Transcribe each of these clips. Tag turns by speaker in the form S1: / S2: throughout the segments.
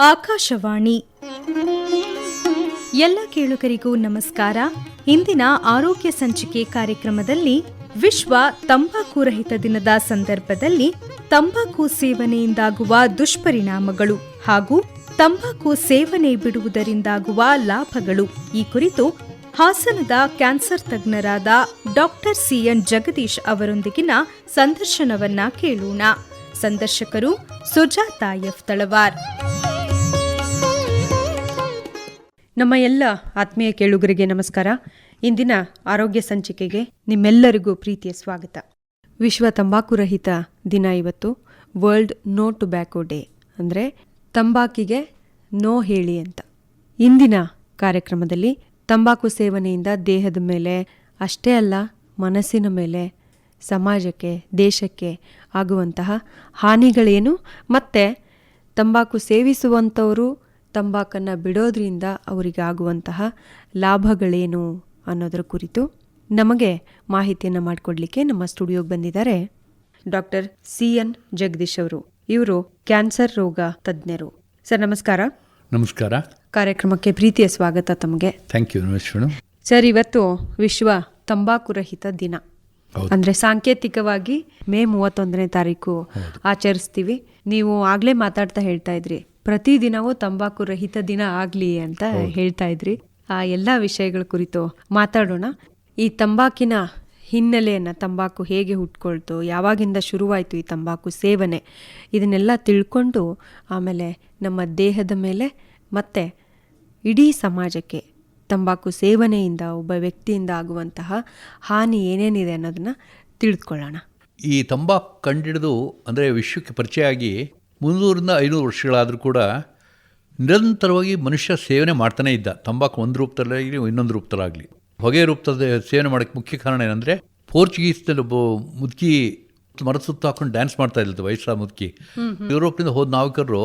S1: ಆಕಾಶವಾಣಿ. ಎಲ್ಲ ಕೇಳುಗರಿಗೂ ನಮಸ್ಕಾರ. ಇಂದಿನ ಆರೋಗ್ಯ ಸಂಚಿಕೆ ಕಾರ್ಯಕ್ರಮದಲ್ಲಿ ವಿಶ್ವ ತಂಬಾಕು ರಹಿತ ದಿನದ ಸಂದರ್ಭದಲ್ಲಿ ತಂಬಾಕು ಸೇವನೆಯಿಂದಾಗುವ ದುಷ್ಪರಿಣಾಮಗಳು ಹಾಗೂ ತಂಬಾಕು ಸೇವನೆ ಬಿಡುವುದರಿಂದಾಗುವ ಲಾಭಗಳು. ಈ ಕುರಿತು ಹಾಸನದ ಕ್ಯಾನ್ಸರ್ ತಜ್ಞರಾದ ಡಾಕ್ಟರ್ ಸಿಎನ್ ಜಗದೀಶ್ ಅವರೊಂದಿಗಿನ ಸಂದರ್ಶನವನ್ನ ಕೇಳೋಣ. ಸಂದರ್ಶಕರು ಸುಜಾತಾ ಎಫ್ ತಳವಾರ್
S2: ನಮ್ಮ ಎಲ್ಲ ಆತ್ಮೀಯ ಕೇಳುಗರಿಗೆ ನಮಸ್ಕಾರ. ಇಂದಿನ ಆರೋಗ್ಯ ಸಂಚಿಕೆಗೆ ನಿಮ್ಮೆಲ್ಲರಿಗೂ ಪ್ರೀತಿಯ ಸ್ವಾಗತ. ವಿಶ್ವ ತಂಬಾಕು ರಹಿತ ದಿನ ಇವತ್ತು ವರ್ಲ್ಡ್ ನೋ ಟೊಬ್ಯಾಕೋ ಡೇ ಅಂದರೆ ತಂಬಾಕಿಗೆ ನೋ ಹೇಳಿ ಅಂತ. ಇಂದಿನ ಕಾರ್ಯಕ್ರಮದಲ್ಲಿ ತಂಬಾಕು ಸೇವನೆಯಿಂದ ದೇಹದ ಮೇಲೆ, ಅಷ್ಟೇ ಅಲ್ಲ, ಮನಸ್ಸಿನ ಮೇಲೆ, ಸಮಾಜಕ್ಕೆ, ದೇಶಕ್ಕೆ ಆಗುವಂತಹ ಹಾನಿಗಳೇನು, ಮತ್ತು ತಂಬಾಕು ಸೇವಿಸುವಂಥವರು ತಂಬಾಕನ್ನು ಬಿಡೋದ್ರಿಂದ ಅವರಿಗೆ ಆಗುವಂತಹ ಲಾಭಗಳೇನು ಅನ್ನೋದರ ಕುರಿತು ನಮಗೆ ಮಾಹಿತಿಯನ್ನು ಮಾಡಿಕೊಡ್ಲಿಕ್ಕೆ ನಮ್ಮ ಸ್ಟುಡಿಯೋಗೆ ಬಂದಿದ್ದಾರೆ ಡಾಕ್ಟರ್ ಸಿ ಎನ್ ಜಗದೀಶ್ ಅವರು. ಇವರು ಕ್ಯಾನ್ಸರ್ ರೋಗ ತಜ್ಞರು. ಸರ್ ನಮಸ್ಕಾರ.
S3: ನಮಸ್ಕಾರ.
S2: ಕಾರ್ಯಕ್ರಮಕ್ಕೆ ಪ್ರೀತಿಯ ಸ್ವಾಗತ ತಮಗೆ.
S3: ಥ್ಯಾಂಕ್ ಯು
S2: ಸರ್ ಇವತ್ತು ವಿಶ್ವ ತಂಬಾಕು ರಹಿತ ದಿನ. ಅಂದ್ರೆ ಸಾಂಕೇತಿಕವಾಗಿ ಮೇ ಮೂವತ್ತೊಂದನೇ ತಾರೀಕು ಆಚರಿಸ್ತೀವಿ. ನೀವು ಆಗ್ಲೇ ಮಾತಾಡ್ತಾ ಹೇಳ್ತಾ ಇದ್ರಿ. ಪ್ರತಿದಿನವೂ ತಂಬಾಕು ರಹಿತ ದಿನ ಆಗ್ಲಿ ಅಂತ ಹೇಳ್ತಾ ಇದ್ರಿ. ಆ ಎಲ್ಲ ವಿಷಯಗಳ ಕುರಿತು ಮಾತಾಡೋಣ. ಈ ತಂಬಾಕಿನ ಹಿನ್ನೆಲೆಯನ್ನ ತಂಬಾಕು ಹೇಗೆ ಹುಟ್ಕೊಳ್ತು ಯಾವಾಗಿಂದ ಶುರುವಾಯಿತು ಈ ತಂಬಾಕು ಸೇವನೆ ಇದನ್ನೆಲ್ಲ ತಿಳ್ಕೊಂಡು ಆಮೇಲೆ ನಮ್ಮ ದೇಹದ ಮೇಲೆ ಮತ್ತೆ ಇಡೀ ಸಮಾಜಕ್ಕೆ ತಂಬಾಕು ಸೇವನೆಯಿಂದ ಒಬ್ಬ ವ್ಯಕ್ತಿಯಿಂದ ಆಗುವಂತಹ ಹಾನಿ ಏನೇನಿದೆ ಅನ್ನೋದನ್ನ ತಿಳಿದುಕೊಳ್ಳೋಣ
S3: ಈ ತಂಬಾಕು ಕಂಡಿಡಿದು ಅಂದರೆ ವಿಶ್ವಕ್ಕೆ ಪರಿಚಯ ಆಗಿ ಮುನ್ನೂರಿಂದ ಐನೂರು ವರ್ಷಗಳಾದರೂ ಕೂಡ ನಿರಂತರವಾಗಿ ಮನುಷ್ಯ ಸೇವನೆ ಮಾಡ್ತಾನೇ ಇದ್ದ. ತಂಬಾಕು ಒಂದು ರೂಪದಲ್ಲಾಗಲಿ ಇನ್ನೊಂದು ರೂಪದಲ್ಲಾಗಲಿ. ಹೊಗೆ ರೂಪದ ಸೇವನೆ ಮಾಡೋಕ್ಕೆ ಮುಖ್ಯ ಕಾರಣ ಏನಂದರೆ ಪೋರ್ಚುಗೀಸ್ನಲ್ಲಿ ಒಬ್ಬ ಮುದುಕಿ ಮರದ ಸುತ್ತ ಹಾಕೊಂಡು ಡ್ಯಾನ್ಸ್ ಮಾಡ್ತಾ ಇದ್ಲದು ವಯಸ್ಸಾದ ಮುದುಕಿ. ಯುರೋಪ್ನಿಂದ ಹೋದ ನಾವಿಕರು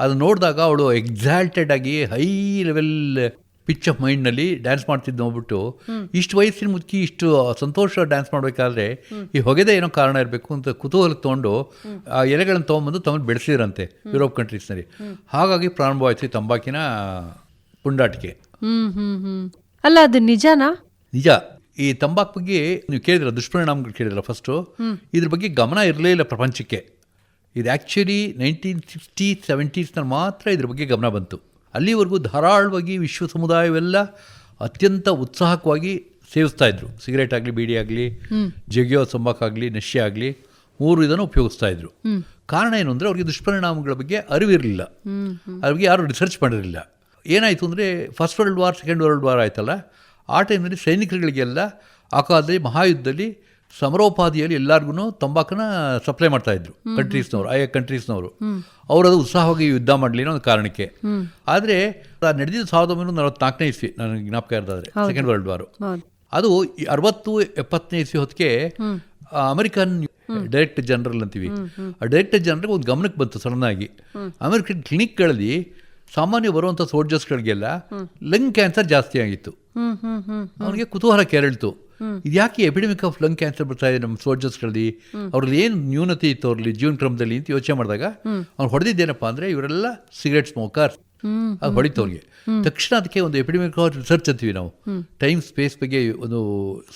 S3: ಅದು ನೋಡಿದಾಗ ಅವಳು ಎಕ್ಸಾಲ್ಟೆಡ್ ಆಗಿ ಹೈ ಲೆವೆಲ್ ಪಿಚ್ ಆಫ್ ಮೈಂಡ್ನಲ್ಲಿ ಡ್ಯಾನ್ಸ್ ಮಾಡ್ತಿದ್ದು ನೋಡ್ಬಿಟ್ಟು ಇಷ್ಟು ವಯಸ್ಸಿನ ಮುದುಕಿ ಇಷ್ಟು ಸಂತೋಷ ಡ್ಯಾನ್ಸ್ ಮಾಡಬೇಕಾದ್ರೆ ಈ ಹೊಗೆದೇ ಏನೋ ಕಾರಣ ಇರಬೇಕು ಅಂತ ಕುತೂಹಲ ತೊಗೊಂಡು ಆ ಎಲೆಗಳನ್ನು ತೊಗೊಂಬಂದು ತಮ್ಮನ್ನು ಬೆಳೆಸಿದ್ರಂತೆ ಯುರೋಪ್ ಕಂಟ್ರೀಸ್ನಲ್ಲಿ. ಹಾಗಾಗಿ ಪ್ರಾರಂಭವಾಯಿತು ಈ ತಂಬಾಕಿನ ಪುಂಡಾಟಿಕೆ.
S2: ಅಲ್ಲ ಅದು ನಿಜನಾ?
S3: ನಿಜ. ಈ ತಂಬಾಕು ಬಗ್ಗೆ ನೀವು ಕೇಳಿದ್ರ ದುಷ್ಪರಿಣಾಮಗಳು ಕೇಳಿದ್ರ ಫಸ್ಟು ಇದ್ರ ಬಗ್ಗೆ ಗಮನ ಇರಲೇ ಇಲ್ಲ ಪ್ರಪಂಚಕ್ಕೆ. ಇದು ಆ್ಯಕ್ಚುಲಿ ನೈನ್ಟೀನ್ ಸಿಕ್ಸ್ಟಿ ಸೆವೆಂಟೀಸ್ನಲ್ಲಿ ಮಾತ್ರ ಇದ್ರ ಬಗ್ಗೆ ಗಮನ ಬಂತು. ಅಲ್ಲಿವರೆಗೂ ಧಾರಾಳವಾಗಿ ವಿಶ್ವ ಸಮುದಾಯವೆಲ್ಲ ಅತ್ಯಂತ ಉತ್ಸಾಹಕವಾಗಿ ಸೇವಿಸ್ತಾ ಇದ್ರು. ಸಿಗರೇಟ್ ಆಗಲಿ ಬೀಡಿ ಆಗಲಿ ಜಗಿಯೋ ತಂಬಾಕಾಗಲಿ ನಶೆ ಆಗಲಿ ಮೂರು ಇದನ್ನು ಉಪಯೋಗಿಸ್ತಾ ಇದ್ರು. ಕಾರಣ ಏನು ಅಂದರೆ ಅವ್ರಿಗೆ ದುಷ್ಪರಿಣಾಮಗಳ ಬಗ್ಗೆ ಅರಿವಿರಲಿಲ್ಲ. ಅದ್ರ ಬಗ್ಗೆ ಯಾರು ರಿಸರ್ಚ್ ಮಾಡಿರಲಿಲ್ಲ. ಏನಾಯಿತು ಅಂದರೆ first world war second world war ಆಯ್ತಲ್ಲ ಆ ಟೈಮ್ನಲ್ಲಿ ಸೈನಿಕರುಗಳಿಗೆಲ್ಲ ಆ ಕಾಲದಲ್ಲಿ ಮಹಾಯುದ್ಧದಲ್ಲಿ ಸಮರೋಪಾದಿಯಲ್ಲಿ ಎಲ್ಲರಿಗೂ ತಂಬಾಕನ್ನ ಸಪ್ಲೈ ಮಾಡ್ತಾ ಇದ್ರು ಕಂಟ್ರೀಸ್ನವರು ಆಯಾ ಕಂಟ್ರೀಸ್ನವರು ಅವರು ಅದು ಉತ್ಸಾಹವಾಗಿ ಯುದ್ಧ ಮಾಡಲಿ ಅನ್ನೋ ಒಂದು ಕಾರಣಕ್ಕೆ. ಆದರೆ ನಡೆದಿದ್ದು ಸಾವಿರದ ಒಂಬೈನೂರ ನಲವತ್ನಾಲ್ಕನೇ ಇಸ್ವಿ ನನಗೆ ಜ್ಞಾಪಕ ಇರ್ತದೆ ಸೆಕೆಂಡ್ ವರ್ಲ್ಡ್ ವಾರು ಅದು ಅರವತ್ತು ಎಪ್ಪತ್ತನೇ ಇಸ್ವಿ ಹೊತ್ತಿಗೆ ಅಮೆರಿಕನ್ ಡೈರೆಕ್ಟರ್ ಜನರಲ್ ಅಂತೀವಿ. ಆ ಡೈರೆಕ್ಟರ್ ಜನರಲ್ ಒಂದು ಗಮನಕ್ಕೆ ಬಂತು ಸಡನ್ ಆಗಿ ಅಮೆರಿಕನ್ ಕ್ಲಿನಿಕ್ಗಳಲ್ಲಿ ಸಾಮಾನ್ಯ ಬರುವಂಥ ಸೋಲ್ಜರ್ಸ್ಗಳಿಗೆಲ್ಲ ಲಂಗ್ ಕ್ಯಾನ್ಸರ್ ಜಾಸ್ತಿ ಆಗಿತ್ತು. ಅವನಿಗೆ ಕುತೂಹಲ ಕೆರಳಿತು. ಇದು ಯಾಕೆ ಎಪಿಡೆಮಿಕ್ ಆಫ್ ಲಂಗ್ ಕ್ಯಾನ್ಸರ್ ಬರ್ತಾ ಇದೆ ನಮ್ಮ ಸೋಲ್ಜರ್ಸ್ಗಳಲ್ಲಿ ಅವ್ರಲ್ಲಿ ಏನು ನ್ಯೂನತೆ ಇತ್ತು ಅವ್ರಲ್ಲಿ ಜೀವನ ಕ್ರಮದಲ್ಲಿ ಅಂತ ಯೋಚನೆ ಮಾಡಿದಾಗ ಅವ್ನು ಹೊಡೆದಿದ್ದೇನಪ್ಪ ಅಂದರೆ ಇವರೆಲ್ಲ ಸಿಗರೇಟ್ ಸ್ಮೋಕರ್ ಅದು ಹೊಡಿತು ಅವ್ರಿಗೆ ತಕ್ಷಣ ಅದಕ್ಕೆ ಒಂದು ಎಪಿಡೆಮಿಕ್ ಆಫ್ ರಿಸರ್ಚ್ ಅಂತೀವಿ ನಾವು. ಟೈಮ್ ಸ್ಪೇಸ್ ಬಗ್ಗೆ ಒಂದು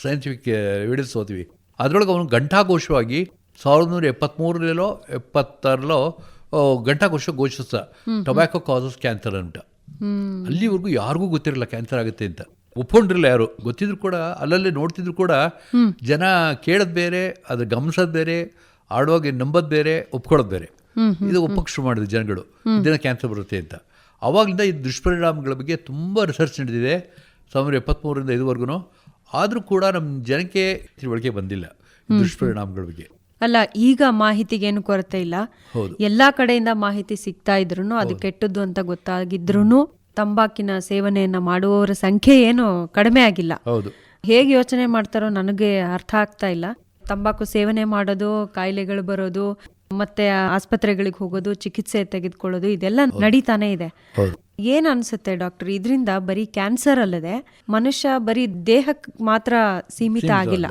S3: ಸೈಂಟಿಫಿಕ್ ಎವಿಡೆನ್ಸ್ ಓದ್ತೀವಿ. ಅದರೊಳಗೆ ಅವನು ಘಂಟಾಘೋಷವಾಗಿ ಸಾವಿರದ ನೂರ ಎಪ್ಪತ್ತ್ಮೂರರಲ್ಲೋ ಎಪ್ಪತ್ತಾರಲ್ಲೋ ಘಂಟಾಘೋಷ ಘೋಷಿಸ ಟೊಬ್ಯಾಕೋ ಕಾಸಸ್ ಕ್ಯಾನ್ಸರ್ ಅಂತ. ಅಲ್ಲಿವರೆಗೂ ಯಾರಿಗೂ ಗೊತ್ತಿರಲಿಲ್ಲ ಕ್ಯಾನ್ಸರ್ ಆಗುತ್ತೆ ಅಂತ. ಒಪ್ಕೊಂಡಿರಲಿಲ್ಲ ಯಾರು? ಗೊತ್ತಿದ್ರು ಕೂಡ ಅಲ್ಲಲ್ಲಿ ನೋಡ್ತಿದ್ರು ಕೂಡ ಜನ ಕೇಳೋದು ಬೇರೆ ಅದು ಗಮನಿಸೋದು ಬೇರೆ ಆಡುವಾಗ ನಂಬೋದು ಬೇರೆ ಒಪ್ಕೊಳ್ಳೋದು ಬೇರೆ. ಇದು ಒಪ್ಪಕ್ಕೆ ಶುರು ಮಾಡಿದ್ರು ಜನಗಳು. ಇದನ್ನ ಕ್ಯಾನ್ಸರ್ ಬರುತ್ತೆ ಅಂತ. ಆವಾಗಿಂದ ಈ ದುಷ್ಪರಿಣಾಮಗಳ ಬಗ್ಗೆ ತುಂಬ ರಿಸರ್ಚ್ ನಡೆದಿದೆ ಸಾವಿರದ ಎಪ್ಪತ್ತ್ಮೂರರಿಂದ ಇದುವರೆಗೂ ಆದರೂ ಕೂಡ ನಮ್ಮ ಜನಕ್ಕೆ ತಿಳುವಳಿಕೆ ಬಂದಿಲ್ಲ ದುಷ್ಪರಿಣಾಮಗಳ ಬಗ್ಗೆ.
S2: ಅಲ್ಲ ಈಗ ಮಾಹಿತಿಗೇನು ಕೊರತೆ ಇಲ್ಲ.
S3: ಹೌದು.
S2: ಎಲ್ಲಾ ಕಡೆಯಿಂದ ಮಾಹಿತಿ ಸಿಗ್ತಾ ಇದ್ರು ಅದು ಕೆಟ್ಟದ್ದು ಅಂತ ಗೊತ್ತಾಗಿದ್ರು ತಂಬಾಕಿನ ಸೇವನೆಯನ್ನ ಮಾಡುವವರ ಸಂಖ್ಯೆ ಏನು ಕಡಿಮೆ ಆಗಿಲ್ಲ.
S3: ಹೌದು.
S2: ಹೇಗೆ ಯೋಚನೆ ಮಾಡ್ತಾರೋ ನನಗೆ ಅರ್ಥ ಆಗ್ತಾ ಇಲ್ಲ. ತಂಬಾಕು ಸೇವನೆ ಮಾಡೋದು ಕಾಯಿಲೆಗಳು ಬರೋದು ಮತ್ತೆ ಆಸ್ಪತ್ರೆಗಳಿಗೆ ಹೋಗೋದು ಚಿಕಿತ್ಸೆ ತೆಗೆದುಕೊಳ್ಳೋದು ಇದೆಲ್ಲ ನಡೀತಾನೆ ಇದೆ. ಏನ್ ಅನ್ಸುತ್ತೆ ಡಾಕ್ಟರ್? ಇದರಿಂದ ಬರೀ ಕ್ಯಾನ್ಸರ್ ಅಲ್ಲದೆ ಮನುಷ್ಯ ಬರೀ ದೇಹಕ್ಕೆ ಮಾತ್ರ ಸೀಮಿತ ಆಗಿಲ್ಲ.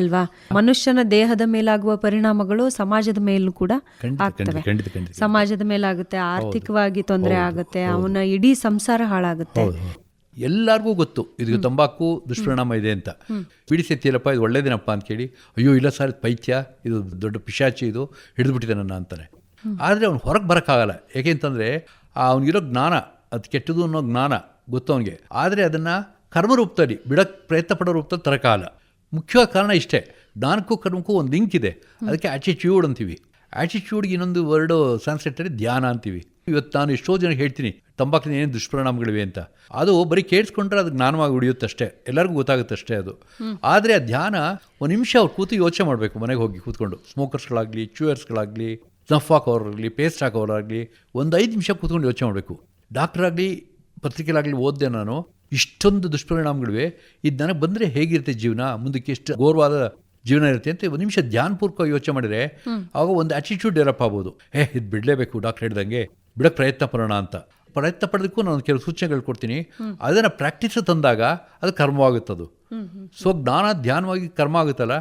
S2: ಅಲ್ವಾ? ಮನುಷ್ಯನ ದೇಹದ ಮೇಲಾಗುವ ಪರಿಣಾಮಗಳು ಸಮಾಜದ ಮೇಲೂ ಕೂಡ ಆಗ್ತವೆ. ಸಮಾಜದ ಮೇಲಾಗುತ್ತೆ ಆರ್ಥಿಕವಾಗಿ ತೊಂದರೆ ಆಗುತ್ತೆ ಅವನ ಇಡೀ ಸಂಸಾರ ಹಾಳಾಗುತ್ತೆ.
S3: ಎಲ್ಲರಿಗೂ ಗೊತ್ತು ಇದು ತಂಬಾಕು ದುಷ್ಪರಿಣಾಮ ಇದೆ ಅಂತ. ಬಿಡಿಸೆತ್ತಿಲ್ಲಪ್ಪ ಇದು ಒಳ್ಳೇದೇನಪ್ಪ ಅಂತ ಕೇಳಿ ಅಯ್ಯೋ ಇಲ್ಲ ಸರ್ ಪೈತ್ಯ ಇದು ದೊಡ್ಡ ಪಿಶಾಚಿ ಇದು ಹಿಡಿದ್ಬಿಟ್ಟಿದೆ ನನ್ನ ಅಂತಾನೆ. ಆದರೆ ಅವ್ನು ಹೊರಗೆ ಬರೋಕ್ಕಾಗಲ್ಲ. ಯಾಕೆಂತಂದರೆ ಅವನಿಗಿರೋ ಜ್ಞಾನ ಅದು ಕೆಟ್ಟದು ಅನ್ನೋ ಜ್ಞಾನ ಗೊತ್ತು ಅವನಿಗೆ ಆದರೆ ಅದನ್ನು ಕರ್ಮರೂಪದಲ್ಲಿ ಬಿಡಕ್ಕೆ ಪ್ರಯತ್ನ ಪಡೋ ರೂಪದಲ್ಲಿ ತರಕಾಲ. ಮುಖ್ಯವಾದ ಕಾರಣ ಇಷ್ಟೇ ಜ್ಞಾನಕ್ಕೂ ಕರ್ಮಕ್ಕೂ ಒಂದು ಲಿಂಕ್ ಇದೆ. ಅದಕ್ಕೆ ಆಟಿಟ್ಯೂಡ್ ಅಂತೀವಿ. ಆಟಿಟ್ಯೂಡ್ಗೆ ಇನ್ನೊಂದು ವರ್ಡು ಸಾನ್ಸ್ಕ್ರಿಟಲ್ಲಿ ಧ್ಯಾನ ಅಂತೀವಿ. ಇವತ್ತು ನಾನು ಎಷ್ಟೋ ಜನಕ್ಕೆ ಹೇಳ್ತೀನಿ ತಂಬಾಕಿನ ಏನು ದುಷ್ಪರಿಣಾಮಗಳಿವೆ ಅಂತ. ಅದು ಬರೀ ಕೇಳಿಸ್ಕೊಂಡ್ರೆ ಅದು ಜ್ಞಾನವಾಗಿ ಉಳಿಯುತ್ತಷ್ಟೇ ಎಲ್ಲರಿಗೂ ಗೊತ್ತಾಗುತ್ತೆ ಅಷ್ಟೇ ಅದು. ಆದರೆ ಆ ಧ್ಯಾನ ಒಂದು ನಿಮಿಷ ಅವ್ರು ಕೂತು ಯೋಚನೆ ಮಾಡಬೇಕು ಮನೆಗೆ ಹೋಗಿ ಕೂತ್ಕೊಂಡು. ಸ್ಮೋಕರ್ಸ್ಗಳಾಗಲಿ ಚ್ಯೂಯರ್ಸ್ಗಳಾಗಲಿ ಸ್ನಫ್ ಹಾಕೋರಾಗಲಿ ಪೇಸ್ಟ್ ಹಾಕೋರಾಗಲಿ ಒಂದು ಐದು ನಿಮಿಷ ಕೂತ್ಕೊಂಡು ಯೋಚನೆ ಮಾಡಬೇಕು. ಡಾಕ್ಟರ್ ಆಗಲಿ ಪತ್ರಿಕೆಲಾಗಲಿ ಓದಿದೆ ನಾನು ಇಷ್ಟೊಂದು ದುಷ್ಪರಿಣಾಮಗಳಿವೆ. ಇದು ನನಗೆ ಬಂದರೆ ಹೇಗಿರುತ್ತೆ ಜೀವನ? ಮುಂದಕ್ಕೆ ಎಷ್ಟು ಘೋರವಾದ ಜೀವನ ಇರುತ್ತೆ ಅಂತ ಒಂದು ನಿಮಿಷ ಧ್ಯಾನಪೂರ್ವಕ ಯೋಚನೆ ಮಾಡಿದರೆ ಆಗ ಒಂದು ಆಟಿಟ್ಯೂಡ್ ಡೆವಲಪ್ ಆಗ್ಬೋದು. ಏ ಇದು ಬಿಡಲೇಬೇಕು ಡಾಕ್ಟರ್ ಹೇಳ್ದಂಗೆ. ಬಿಡಕ್ಕೆ ಪ್ರಯತ್ನ ಪಡೋಣ ಅಂತ. ಪ್ರಯತ್ನ ಪಡೋದಕ್ಕೂ ನಾನು ಕೆಲವು ಸೂಚನೆಗಳು ಕೊಡ್ತೀನಿ. ಅದನ್ನು ಪ್ರಾಕ್ಟೀಸ್ ತಂದಾಗ ಅದು ಕರ್ಮವಾಗುತ್ತದು. ಸೊ ಜ್ಞಾನ ಧ್ಯಾನವಾಗಿ ಕರ್ಮ ಆಗುತ್ತಲ್ಲ?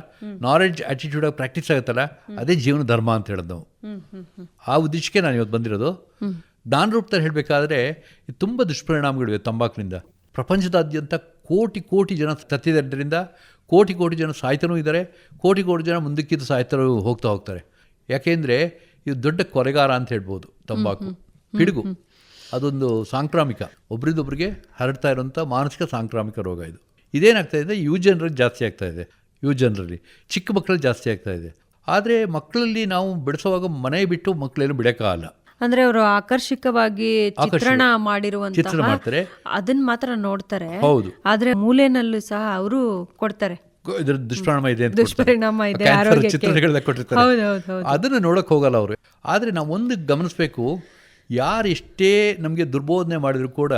S3: ನಾಲೆಡ್ಜ್ ಆಟಿಟ್ಯೂಡ್ ಆಗಿ ಪ್ರಾಕ್ಟೀಸ್ ಆಗುತ್ತಲ್ಲ? ಅದೇ ಜೀವನ ಧರ್ಮ ಅಂತ ಹೇಳೋದು ನಾವು. ಆ ಉದ್ದೇಶಕ್ಕೆ ನಾನು ಇವತ್ತು ಬಂದಿರೋದು. ಜ್ಞಾನ ರೂಪದಲ್ಲಿ ಹೇಳಬೇಕಾದ್ರೆ ಇದು ತುಂಬ ದುಷ್ಪರಿಣಾಮಗಳಿವೆ ತಂಬಾಕಿನಿಂದ. ಪ್ರಪಂಚದಾದ್ಯಂತ ಕೋಟಿ ಕೋಟಿ ಜನ ಸತ್ತಿದ್ದರಿಂದ ಕೋಟಿ ಕೋಟಿ ಜನ ಸಾಯ್ತನೂ ಇದ್ದಾರೆ. ಕೋಟಿ ಕೋಟಿ ಜನ ಮುಂದಕ್ಕಿದ್ದು ಸಾಯ್ತರೂ ಹೋಗ್ತಾ ಹೋಗ್ತಾರೆ. ಯಾಕೆಂದರೆ ಇದು ದೊಡ್ಡ ಕೊರೆಗಾರ ಅಂತ ಹೇಳ್ಬೋದು ತಂಬಾಕು. ಪಿಡುಗು. ಅದೊಂದು ಸಾಂಕ್ರಾಮಿಕ. ಒಬ್ರಿದೊಬ್ರಿಗೆ ಹರಡ್ತಾ ಇರೋಂಥ ಮಾನಸಿಕ ಸಾಂಕ್ರಾಮಿಕ ರೋಗ ಇದು. ಇದೇನಾಗ್ತಾ ಇದೆ? ಯುವ ಜನರಲ್ಲಿ ಜಾಸ್ತಿ ಆಗ್ತಾ ಇದೆ. ಯುವ ಜನರಲ್ಲಿ. ಚಿಕ್ಕ ಮಕ್ಕಳಲ್ಲಿ ಜಾಸ್ತಿ ಆಗ್ತಾ ಇದೆ. ಆದರೆ ಮಕ್ಕಳಲ್ಲಿ ನಾವು ಬೆಳೆಸುವಾಗ ಮನೆ ಬಿಟ್ಟು ಮಕ್ಕಳೇನು ಬಿಡೋಕ್ಕಾಗಲ್ಲ.
S2: ಅಂದ್ರೆ ಅವರು ಆಕರ್ಷಕವಾಗಿ ಚಿತ್ರಣ
S3: ಮಾಡಿರುವಂತ
S2: ಮಾಡಿರುವಂತಹ. ಅದನ್ನ ಮಾತ್ರ ನೋಡ್ತಾರೆ.
S3: ಹೌದು.
S2: ಆದ್ರೆ ಮೂಲೆನಲ್ಲೂ ಸಹ ಅವರು ಕೊಡ್ತಾರೆ.
S3: ಇದ್ರ ದುಷ್ಪರಿಣಾಮ ಇದೆ
S2: ದುಷ್ಪರಿಣಾಮ ಇದೆ
S3: ಚಿತ್ರಗಳನ್ನ ಕೊಟ್ಟಿರ್ತಾರೆ. ಅದನ್ನು ನೋಡಕ್ ಹೋಗಲ್ಲ ಅವರು. ಆದ್ರೆ ನಾವು ಒಂದು ಗಮನಿಸಬೇಕು ಯಾರು ಎಷ್ಟೇ ನಮಗೆ ದುರ್ಬೋಧನೆ ಮಾಡಿದರೂ ಕೂಡ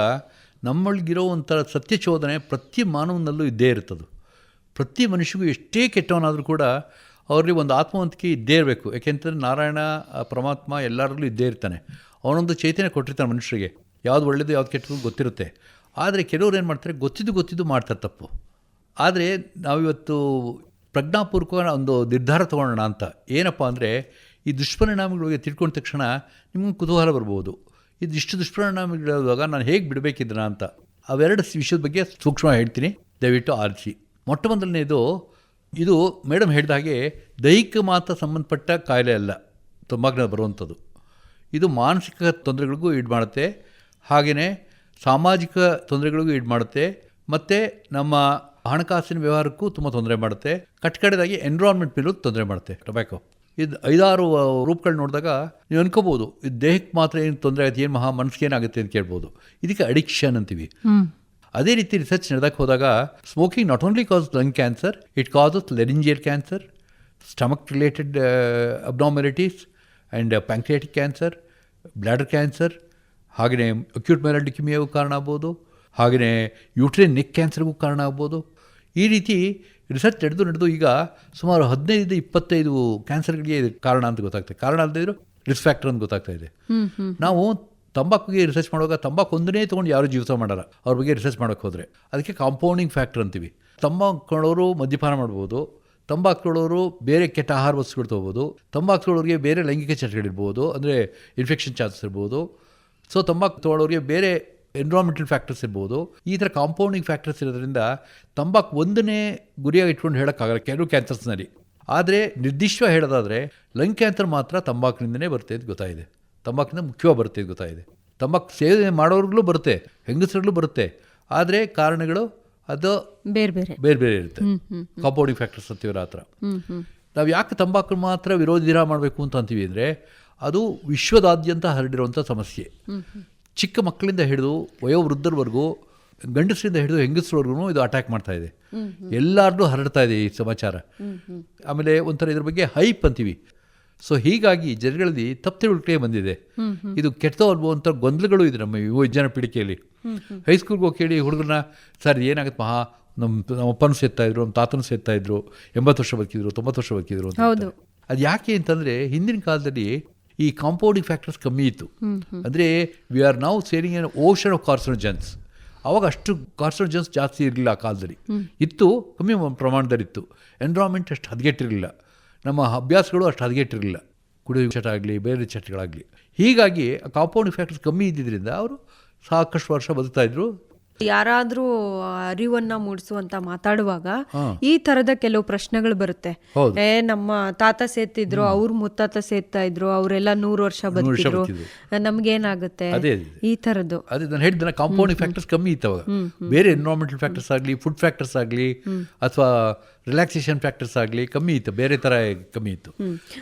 S3: ನಮ್ಮೊಳಗಿರೋ ಒಂಥರ ಸತ್ಯಚೋದನೆ ಪ್ರತಿ ಮಾನವನಲ್ಲೂ ಇದ್ದೇ ಇರ್ತದೆ ಪ್ರತಿ ಮನುಷ್ಯಗೂ ಎಷ್ಟೇ ಕೆಟ್ಟವನಾದರೂ ಕೂಡ ಅವರಲ್ಲಿ ಒಂದು ಆತ್ಮವಂತಿಕೆ ಇದ್ದೇ ಇರಬೇಕು. ಯಾಕೆಂತಂದರೆ ನಾರಾಯಣ ಪರಮಾತ್ಮ ಎಲ್ಲರಲ್ಲೂ ಇದ್ದೇ ಇರ್ತಾನೆ. ಅವನೊಂದು ಚೈತನ್ಯ ಕೊಟ್ಟಿರ್ತಾನೆ ಮನುಷ್ಯರಿಗೆ. ಯಾವ್ದು ಒಳ್ಳೆಯದು ಯಾವ್ದು ಕೆಟ್ಟದ್ದು ಗೊತ್ತಿರುತ್ತೆ. ಆದರೆ ಕೆಲವ್ರು ಏನು ಮಾಡ್ತಾರೆ? ಗೊತ್ತಿದ್ದು ಗೊತ್ತಿದ್ದು ಮಾಡ್ತಾರೆ ತಪ್ಪು. ಆದರೆ ನಾವಿವತ್ತು ಪ್ರಜ್ಞಾಪೂರ್ವಕ ಒಂದು ನಿರ್ಧಾರ ತೊಗೊಳ್ಳೋಣ ಅಂತ. ಏನಪ್ಪ ಅಂದರೆ ಈ ದುಷ್ಪರಿಣಾಮಗಳ ಬಗ್ಗೆ ತಿಳ್ಕೊಂಡ ತಕ್ಷಣ ನಿಮ್ಗೆ ಕುತೂಹಲ ಬರ್ಬೋದು. ಇದು ಇಷ್ಟು ದುಷ್ಪರಿಣಾಮಗಳಿರುವಾಗ ನಾನು ಹೇಗೆ ಬಿಡಬೇಕಿದ್ರ ಅಂತ. ಅವೆರಡು ವಿಷಯದ ಬಗ್ಗೆ ಸೂಕ್ಷ್ಮ ಹೇಳ್ತೀನಿ. ದಯವಿಟ್ಟು ಆರಿಸಿ. ಮೊಟ್ಟ ಮೊದಲನೇದು ಇದು ಮೇಡಮ್ ಹೇಳಿದ ಹಾಗೆ ದೈಹಿಕ ಮಾತ್ರ ಸಂಬಂಧಪಟ್ಟ ಕಾಯಿಲೆ ಅಲ್ಲ. ತಂಬಾಕಿನ ಬರುವಂಥದ್ದು. ಇದು ಮಾನಸಿಕ ತೊಂದರೆಗಳಿಗೂ ಈಡ್ ಮಾಡುತ್ತೆ. ಹಾಗೆಯೇ ಸಾಮಾಜಿಕ ತೊಂದರೆಗಳಿಗೂ ಈಡ್ ಮಾಡುತ್ತೆ. ಮತ್ತು ನಮ್ಮ ಹಣಕಾಸಿನ ವ್ಯವಹಾರಕ್ಕೂ ತುಂಬ ತೊಂದರೆ ಮಾಡುತ್ತೆ. ಕಟ್ಕಡೆದಾಗಿ ಎನ್ವಿರಾನ್ಮೆಂಟ್ ಮೇಲೂ ತೊಂದರೆ ಮಾಡುತ್ತೆ. ಟೊಬ್ಯಾಕೊ ಇದು ಐದಾರು ರೂಪಗಳು ನೋಡಿದಾಗ ನೀವು ಅನ್ಕೋಬೋದು ಇದು ದೇಹಕ್ಕೆ ಮಾತ್ರ ಏನು ತೊಂದರೆ ಆಗುತ್ತೆ ಏನು ಮಹಾ ಮನಸ್ಸಿಗೆ ಏನಾಗುತ್ತೆ ಅಂತ ಕೇಳ್ಬೋದು. ಇದಕ್ಕೆ ಅಡಿಕ್ಷನ್ ಅಂತೀವಿ. ಅದೇ ರೀತಿ ರಿಸರ್ಚ್ ನಡೆದಕ್ಕೆ ಹೋದಾಗ smoking not only cause lung cancer it causes laryngeal cancer stomach related abnormalities and pancreatic cancer bladder cancer ಹಾಗೆಯೇ ಅಕ್ಯೂಟ್ ಮೆರಲ್ಡಿಕಿಮಿಯಾಗೂ ಕಾರಣ ಆಗ್ಬೋದು ಹಾಗೆಯೇ ಯೂಟ್ರಿನ್ ನೆಕ್ ಕ್ಯಾನ್ಸರ್ಗೂ ಕಾರಣ ಆಗ್ಬೋದು. ಈ ರೀತಿ ರಿಸರ್ಚ್ ನಡೆದು ನಡೆದು ಈಗ ಸುಮಾರು ಹದಿನೈದು ಇಪ್ಪತ್ತೈದು ಕ್ಯಾನ್ಸರ್ಗಳಿಗೆ ಕಾರಣ ಅಂತ ಗೊತ್ತಾಗ್ತದೆ. ಕಾರಣ ಅಲ್ಲದೆ ಇದ್ರು ರಿಸ್ಕ್ ಫ್ಯಾಕ್ಟರ್ ಅಂತ ಗೊತ್ತಾಗ್ತಾ ಇದೆ. ನಾವು ತಂಬಾಕುಗೆ ರಿಸರ್ಚ್ ಮಾಡುವಾಗ ತಂಬಾಕು ಒಂದನೇ ತೊಗೊಂಡು ಯಾರು ಜೀವಿತ ಮಾಡಲ್ಲ. ಅವ್ರ ಬಗ್ಗೆ ರಿಸರ್ಚ್ ಮಾಡೋಕ್ಕೆ ಹೋದರೆ. ಅದಕ್ಕೆ ಕಾಂಪೌಂಡಿಂಗ್ ಫ್ಯಾಕ್ಟರ್ ಅಂತೀವಿ. ತಂಬಾಕು ಮದ್ಯಪಾನ ಮಾಡ್ಬೋದು. ತಂಬಾಕು ಬೇರೆ ಕೆಟ್ಟ ಆಹಾರ ವಸ್ತುಗಳು ತೊಗೋಬೋದು. ತಂಬಾಕು ಬೇರೆ ಲೈಂಗಿಕ ಚಟಗಳಿರ್ಬೋದು. ಅಂದರೆ ಇನ್ಫೆಕ್ಷನ್ ಚಾನ್ಸಸ್ ಇರ್ಬೋದು. ಸೊ ತಂಬಾಕು ತೊಗೊಳ್ಳೋರಿಗೆ ಬೇರೆ ಎನ್ವಿರಾನ್ಮೆಂಟಲ್ ಫ್ಯಾಕ್ಟರ್ಸ್ ಇರ್ಬೋದು ಈ ಥರ ಕಾಂಪೌಂಡಿಂಗ್ ಫ್ಯಾಕ್ಟರ್ಸ್ ಇರೋದ್ರಿಂದ ತಂಬಾಕು ಒಂದನೇ ಗುರಿಯಾಗಿ ಇಟ್ಕೊಂಡು ಹೇಳೋಕ್ಕಾಗಲ್ಲ ಕೆಲವು ಕ್ಯಾನ್ಸರ್ಸ್ನಲ್ಲಿ ಆದರೆ ನಿರ್ದಿಷ್ಟ ಹೇಳೋದಾದರೆ ಲಂಗ್ ಕ್ಯಾನ್ಸರ್ ಮಾತ್ರ ತಂಬಾಕಿನಿಂದನೇ ಬರುತ್ತೆ ಅಂತ ಗೊತ್ತಾಯಿದೆ ತಂಬಾಕಿಂದ ಮುಖ್ಯವಾಗಿ ಬರುತ್ತೆ ಅಂತ ಗೊತ್ತಾಯಿದೆ ತಂಬಾಕು ಸೇವನೆ ಮಾಡೋರ್ಗೂ ಬರುತ್ತೆ ಹೆಂಗಸರಲ್ಲೂ ಬರುತ್ತೆ. ಆದರೆ ಕಾರಣಗಳು ಅದು
S2: ಬೇರೆ ಬೇರೆ.
S3: ಬೇರೆ ಬೇರೆ ಇರುತ್ತೆ. ಕಾಂಪೌಂಡಿಂಗ್ ಫ್ಯಾಕ್ಟರ್ಸ್ ಅಂತೀವಿ ಆ ಥರ. ನಾವು ಯಾಕೆ ತಂಬಾಕು ಮಾತ್ರ ವಿರೋಧಿರ ಮಾಡಬೇಕು ಅಂತ ಅಂತೀವಿ ಅಂದರೆ ಅದು ವಿಶ್ವದಾದ್ಯಂತ ಹರಡಿರುವಂಥ ಸಮಸ್ಯೆ. ಚಿಕ್ಕ ಮಕ್ಕಳಿಂದ ಹಿಡಿದು ವಯೋವೃದ್ಧರವರೆಗೂ ಗಂಡಸರಿಂದ ಹಿಡಿದು ಹೆಂಗಸರವರೆಗೂ ಇದು ಅಟ್ಯಾಕ್ ಮಾಡ್ತಾ ಇದೆ. ಎಲ್ಲಾರ್ದು ಹರಡ್ತಾ ಇದೆ ಈ ಸಮಾಚಾರ. ಆಮೇಲೆ ಒಂಥರ ಇದ್ರ ಬಗ್ಗೆ ಹೈಪ್ ಅಂತೀವಿ. ಸೊ ಹೀಗಾಗಿ ಜನಗಳಲ್ಲಿ ತಪ್ಪು ತಿಳುವಳಿಕೆ ಬಂದಿದೆ. ಇದು ಕೆಟ್ಟ ಅಂತ ಗೊಂದಲಗಳು ಇದೆ ನಮ್ಮ ಯುವ ಜನ ಪೀಳಿಗೆಯಲ್ಲಿ ಹೈಸ್ಕೂಲ್ಗೆ ಹೋಗಿ ಕೇಳಿ ಹುಡುಗರನ್ನ ಸರ್ ಏನಾಗುತ್ತೆ ಮಹಾ ನಮ್ಮ ನಮ್ಮ ಅಪ್ಪನೂ ಸೇರ್ತಾ ಇದ್ರು ನಮ್ಮ ತಾತನೂ ಸೇರ್ತಾ ಇದ್ರು ಎಂಬತ್ತು ವರ್ಷ ಬದುಕಿದ್ರು ತೊಂಬತ್ತು ವರ್ಷ ಬದುಕಿದ್ರು ಅಂತ. ಅದು ಯಾಕೆ ಅಂತಂದರೆ ಹಿಂದಿನ ಕಾಲದಲ್ಲಿ ಈ ಕಾಂಪೌಂಡಿಂಗ್ ಫ್ಯಾಕ್ಟರ್ಸ್ ಕಮ್ಮಿ ಇತ್ತು. ಅಂದರೆ we are now seeing an ocean of carcinogens ಅವಾಗ ಅಷ್ಟು ಕಾರ್ಸನೋಜೆನ್ಸ್ ಜಾಸ್ತಿ ಇರಲಿಲ್ಲ ಆ ಕಾಲದಲ್ಲಿ. ಇತ್ತು, ಕಮ್ಮಿ ಪ್ರಮಾಣದಲ್ಲಿತ್ತು. ಎನ್ವಿರಾನ್ಮೆಂಟ್ ಅಷ್ಟು ಹದಗೆಟ್ಟಿರಲಿಲ್ಲ. ನಮ್ಮ ಅಭ್ಯಾಸಗಳು ಅಷ್ಟು ಹದಗೆಟ್ಟಿರಲಿಲ್ಲ. ಕುಡಿಯುವ ಚಟ ಆಗಲಿ ಬೇರೆ ಚಟಗಳಾಗಲಿ ಹೀಗಾಗಿ ಕಾಂಪೌಂಡ್ ಫ್ಯಾಕ್ಟರ್ಸ್ ಕಮ್ಮಿ ಇದ್ದಿದ್ದರಿಂದ ಅವರು ಸಾಕಷ್ಟು ವರ್ಷ ಬದುಕ್ತಾ ಇದ್ರು.
S2: ಯಾರಾದ್ರೂ ಅರಿವನ್ನ ಮೂಡಿಸುವಂತ ಮಾತಾಡುವಾಗ ಈ ತರದ ಕೆಲವು ಪ್ರಶ್ನೆಗಳು ಬರುತ್ತೆ. ಏ ನಮ್ಮ ತಾತ ಸೇತಿದ್ರು ಅವ್ರ ಮುತ್ತಾತ ಸೇತ್ತಾ ಇದ್ರು ಅವರೆಲ್ಲ ನೂರು ವರ್ಷ ಬದುಕಿದ್ರು. ನಮ್ಗೇನಾಗುತ್ತೆ. ಈ ತರದ್ದು.
S3: ಅದೇ ನಾನು ಕಾಂಪೌಂಡಿಂಗ್ ಫ್ಯಾಕ್ಟರ್ಸ್ ಕಮ್ಮಿ ಇತ್ತು ಅವಾಗ. ಬೇರೆ ಎನ್ವೈರನ್ಮೆಂಟಲ್ ಫ್ಯಾಕ್ಟರ್ಸ್ ಆಗಲಿ ಫುಡ್ ಫ್ಯಾಕ್ಟರ್ಸ್ ಆಗಲಿ ಅಥವಾ ರಿಲ್ಯಾಕ್ಸೇಷನ್ ಫ್ಯಾಕ್ಟರ್ಸ್ ಆಗಲಿ ಕಮ್ಮಿ ಇತ್ತು. ಬೇರೆ ತರ ಕಮ್ಮಿ ಇತ್ತು.